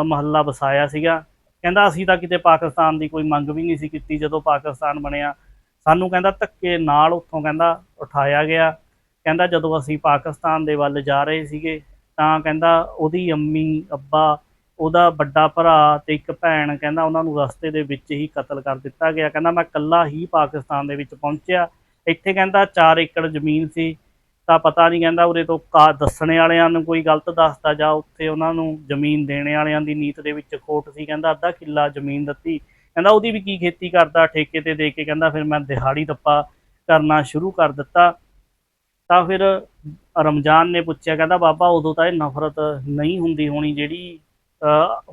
ਮਹੱਲਾ ਵਸਾਇਆ ਸੀਗਾ। ਕਹਿੰਦਾ, ਅਸੀਂ ਤਾਂ ਕਿਤੇ ਪਾਕਿਸਤਾਨ ਦੀ ਕੋਈ ਮੰਗ ਵੀ ਨਹੀਂ ਸੀ ਕੀਤੀ ਜਦੋਂ ਪਾਕਿਸਤਾਨ ਬਣਿਆ। ਸਾਨੂੰ ਕਹਿੰਦਾ, ਧੱਕੇ ਨਾਲ ਉੱਥੋਂ ਕਹਿੰਦਾ ਉਠਾਇਆ ਗਿਆ। ਕਹਿੰਦਾ, ਜਦੋਂ ਅਸੀਂ ਪਾਕਿਸਤਾਨ ਦੇ ਵੱਲ ਜਾ ਰਹੇ ਸੀਗੇ, ਤਾਂ ਕਹਿੰਦਾ, ਉਹਦੀ ਅੰਮੀ, ਅੱਬਾ ਉਹਦਾ ਵੱਡਾ ਭਰਾ ਤੇ ਇੱਕ ਭੈਣ ਕਹਿੰਦਾ ਉਹਨਾਂ ਨੂੰ ਰਸਤੇ ਦੇ ਵਿੱਚ ਹੀ ਕਤਲ ਕਰ ਦਿੱਤਾ ਗਿਆ। ਕਹਿੰਦਾ, ਮੈਂ ਇਕੱਲਾ ਹੀ ਪਾਕਿਸਤਾਨ ਦੇ ਵਿੱਚ ਪਹੁੰਚਿਆ। ਇੱਥੇ ਕਹਿੰਦਾ 4 ਏਕੜ ਜ਼ਮੀਨ ਸੀ। ਤਾਂ ਪਤਾ ਨਹੀਂ ਕਹਿੰਦਾ ਉਰੇ ਤੋਂ ਕਾ ਦੱਸਣੇ ਵਾਲਿਆਂ ਨੂੰ ਕੋਈ ਗਲਤ ਦੱਸਦਾ ਜਾਂ ਉੱਥੇ ਉਹਨਾਂ ਨੂੰ ਜ਼ਮੀਨ ਦੇਣੇ ਵਾਲਿਆਂ ਦੀ ਨੀਤ ਦੇ ਵਿੱਚ ਖੋਟ ਸੀ। ਕਹਿੰਦਾ, ਅੱਧਾ ਕਿੱਲਾ ਜ਼ਮੀਨ ਦਿੱਤੀ। ਕਹਿੰਦਾ, ਉਹਦੀ ਵੀ ਕੀ ਖੇਤੀ ਕਰਦਾ? ਠੇਕੇ ਤੇ ਦੇ ਕੇ ਕਹਿੰਦਾ, ਫਿਰ ਮੈਂ ਦਿਹਾੜੀ ਦੱਪਾ ਕਰਨਾ ਸ਼ੁਰੂ ਕਰ ਦਿੱਤਾ। ਤਾਂ ਫਿਰ ਰਮਜ਼ਾਨ ਨੇ ਪੁੱਛਿਆ, ਕਹਿੰਦਾ, ਬਾਬਾ, ਉਦੋਂ ਤਾਂ ਇਹ ਨਫ਼ਰਤ ਨਹੀਂ ਹੁੰਦੀ ਹੋਣੀ ਜਿਹੜੀ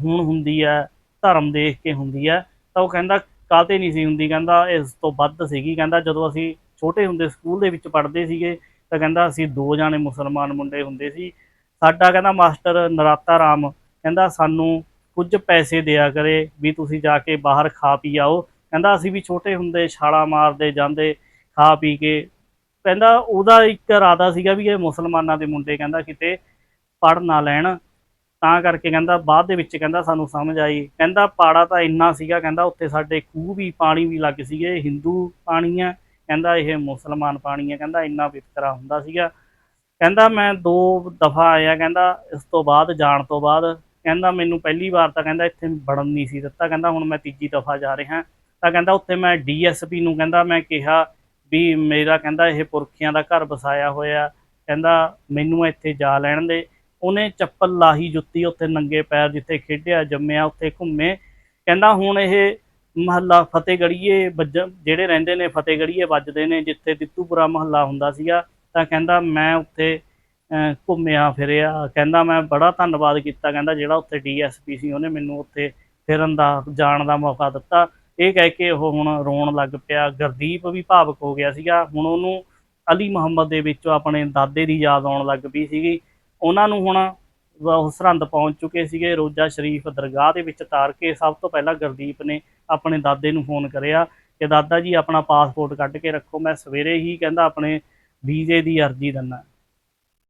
ਹੁਣ ਹੁੰਦੀ ਹੈ, ਧਰਮ ਦੇਖ ਕੇ ਹੁੰਦੀ ਹੈ। ਤਾਂ ਉਹ ਕਹਿੰਦਾ ਕਾਹਤੇ ਨਹੀਂ ਸੀ ਹੁੰਦੀ। ਕਹਿੰਦਾ, ਇਸ ਤੋਂ ਵੱਧ ਸੀਗੀ। ਕਹਿੰਦਾ, ਜਦੋਂ ਅਸੀਂ ਛੋਟੇ ਹੁੰਦੇ ਸਕੂਲ ਦੇ ਵਿੱਚ ਪੜ੍ਹਦੇ ਸੀਗੇ, ਤਾਂ ਕਹਿੰਦਾ, ਅਸੀਂ ਦੋ ਜਾਣੇ ਮੁਸਲਮਾਨ ਮੁੰਡੇ ਹੁੰਦੇ ਸੀ। ਸਾਡਾ ਕਹਿੰਦਾ, ਮਾਸਟਰ ਨਰਾਤਾ ਰਾਮ, ਕਹਿੰਦਾ, ਸਾਨੂੰ ਕੁਝ ਪੈਸੇ ਦਿਆ ਕਰੇ ਵੀ ਤੁਸੀਂ ਜਾ ਕੇ ਬਾਹਰ ਖਾ ਪੀ ਆਓ। ਕਹਿੰਦਾ, ਅਸੀਂ ਵੀ ਛੋਟੇ ਹੁੰਦੇ, ਛਾਲਾ ਮਾਰਦੇ ਜਾਂਦੇ ਖਾ ਪੀ ਕੇ। ਕਹਿੰਦਾ, ਉਹਦਾ ਇੱਕ ਇਰਾਦਾ ਸੀਗਾ ਵੀ ਇਹ ਮੁਸਲਮਾਨਾਂ ਦੇ ਮੁੰਡੇ ਕਹਿੰਦਾ, ਕਿਤੇ ਪੜ੍ਹ ਨਾ ਲੈਣ। ਤਾਂ ਕਰਕੇ ਕਹਿੰਦਾ, ਬਾਅਦ ਦੇ ਵਿੱਚ ਕਹਿੰਦਾ ਸਾਨੂੰ ਸਮਝ ਆਈ। ਕਹਿੰਦਾ, ਪਾੜਾ ਤਾਂ ਇੰਨਾ ਸੀਗਾ, ਕਹਿੰਦਾ ਉੱਥੇ ਸਾਡੇ ਖੂਹ ਵੀ, ਪਾਣੀ ਵੀ ਲੱਗ ਸੀਗੇ ਇਹ ਹਿੰਦੂ ਪਾਣੀ ਆ, ਕਹਿੰਦਾ ਇਹ ਮੁਸਲਮਾਨ ਪਾਣੀ ਆ, ਕਹਿੰਦਾ ਇੰਨਾ ਵਿਤਕਰਾ ਹੁੰਦਾ ਸੀਗਾ। ਕਹਿੰਦਾ, ਮੈਂ ਦੋ ਦਫਾ ਆਇਆ, ਕਹਿੰਦਾ, ਇਸ ਤੋਂ ਬਾਅਦ, ਜਾਣ ਤੋਂ ਬਾਅਦ, ਕਹਿੰਦਾ ਮੈਨੂੰ ਪਹਿਲੀ ਵਾਰ ਤਾਂ ਕਹਿੰਦਾ ਇੱਥੇ ਵੜਨ ਨਹੀਂ ਸੀ ਦਿੱਤਾ, ਕਹਿੰਦਾ ਹੁਣ ਮੈਂ ਤੀਜੀ ਦਫਾ ਜਾ ਰਿਹਾ ਤਾਂ ਕਹਿੰਦਾ ਉੱਥੇ ਮੈਂ ਡੀਐਸਪੀ ਨੂੰ ਕਹਿੰਦਾ, ਮੈਂ ਕਿਹਾ ਵੀ ਮੇਰਾ ਕਹਿੰਦਾ ਇਹ ਪੁਰਖਿਆਂ ਦਾ ਘਰ ਵਸਾਇਆ ਹੋਇਆ, ਕਹਿੰਦਾ ਮੈਨੂੰ ਇੱਥੇ ਜਾ ਲੈਣ ਦੇ। ਉਹਨੇ ਚੱਪਲ ਲਾਹੀ ਜੁੱਤੀ ਉੱਥੇ ਨੰਗੇ ਪੈਰ ਜਿੱਥੇ ਖੇਡਿਆ, ਜੰਮਿਆ, ਉੱਥੇ ਘੁੰਮੇ। ਕਹਿੰਦਾ ਹੁਣ ਇਹ ਮਹੱਲਾ ਫਤਿਹਗੜੀਏ ਵੱਜ, ਜਿਹੜੇ ਰਹਿੰਦੇ ਨੇ ਫਤਿਹਗੜੀਏ ਵੱਜਦੇ ਨੇ, ਜਿੱਥੇ ਦਿੱਤੂਪੁਰਾ ਮਹੱਲਾ ਹੁੰਦਾ ਸੀਗਾ, ਤਾਂ ਕਹਿੰਦਾ ਮੈਂ ਉੱਥੇ ਘੁੰਮਿਆ, ਫਿਰਿਆ। ਕਹਿੰਦਾ ਮੈਂ ਬੜਾ ਧੰਨਵਾਦ ਕੀਤਾ, ਕਹਿੰਦਾ ਜਿਹੜਾ ਉੱਥੇ ਡੀਐਸਪੀ ਸੀ, ਉਹਨੇ ਮੈਨੂੰ ਉੱਥੇ ਫਿਰਨ ਦਾ, ਜਾਣ ਦਾ ਮੌਕਾ ਦਿੱਤਾ। ਇਹ ਕਹਿ ਕੇ ਉਹ ਹੁਣ ਰੋਣ ਲੱਗ ਪਿਆ। ਗੁਰਦੀਪ ਵੀ ਭਾਵਕ ਹੋ ਗਿਆ ਸੀਗਾ। ਹੁਣ ਉਹਨੂੰ ਅਲੀ ਮੁਹੰਮਦ ਦੇ ਵਿੱਚੋਂ ਆਪਣੇ ਦਾਦੇ ਦੀ ਯਾਦ ਆਉਣ ਲੱਗ ਪਈ ਸੀਗੀ। ਉਹਨਾਂ ਨੂੰ ਹੁਣ ਸਰਹੰਦ ਪਹੁੰਚ ਚੁੱਕੇ ਸੀਗੇ। ਰੋਜ਼ਾ ਸ਼ਰੀਫ ਦਰਗਾਹ ਦੇ ਵਿੱਚ ਤਾਰ ਕੇ ਸਭ ਤੋਂ ਪਹਿਲਾਂ ਗੁਰਦੀਪ ਨੇ ਆਪਣੇ ਦਾਦੇ ਨੂੰ ਫੋਨ ਕਰਿਆ ਕਿ, ਦਾਦਾ ਜੀ, ਆਪਣਾ ਪਾਸਪੋਰਟ ਕੱਢ ਕੇ ਰੱਖੋ। ਮੈਂ ਸਵੇਰੇ ਹੀ ਕਹਿੰਦਾ ਆਪਣੇ ਵੀਜ਼ੇ ਦੀ ਅਰਜ਼ੀ ਦਿੰਦਾ।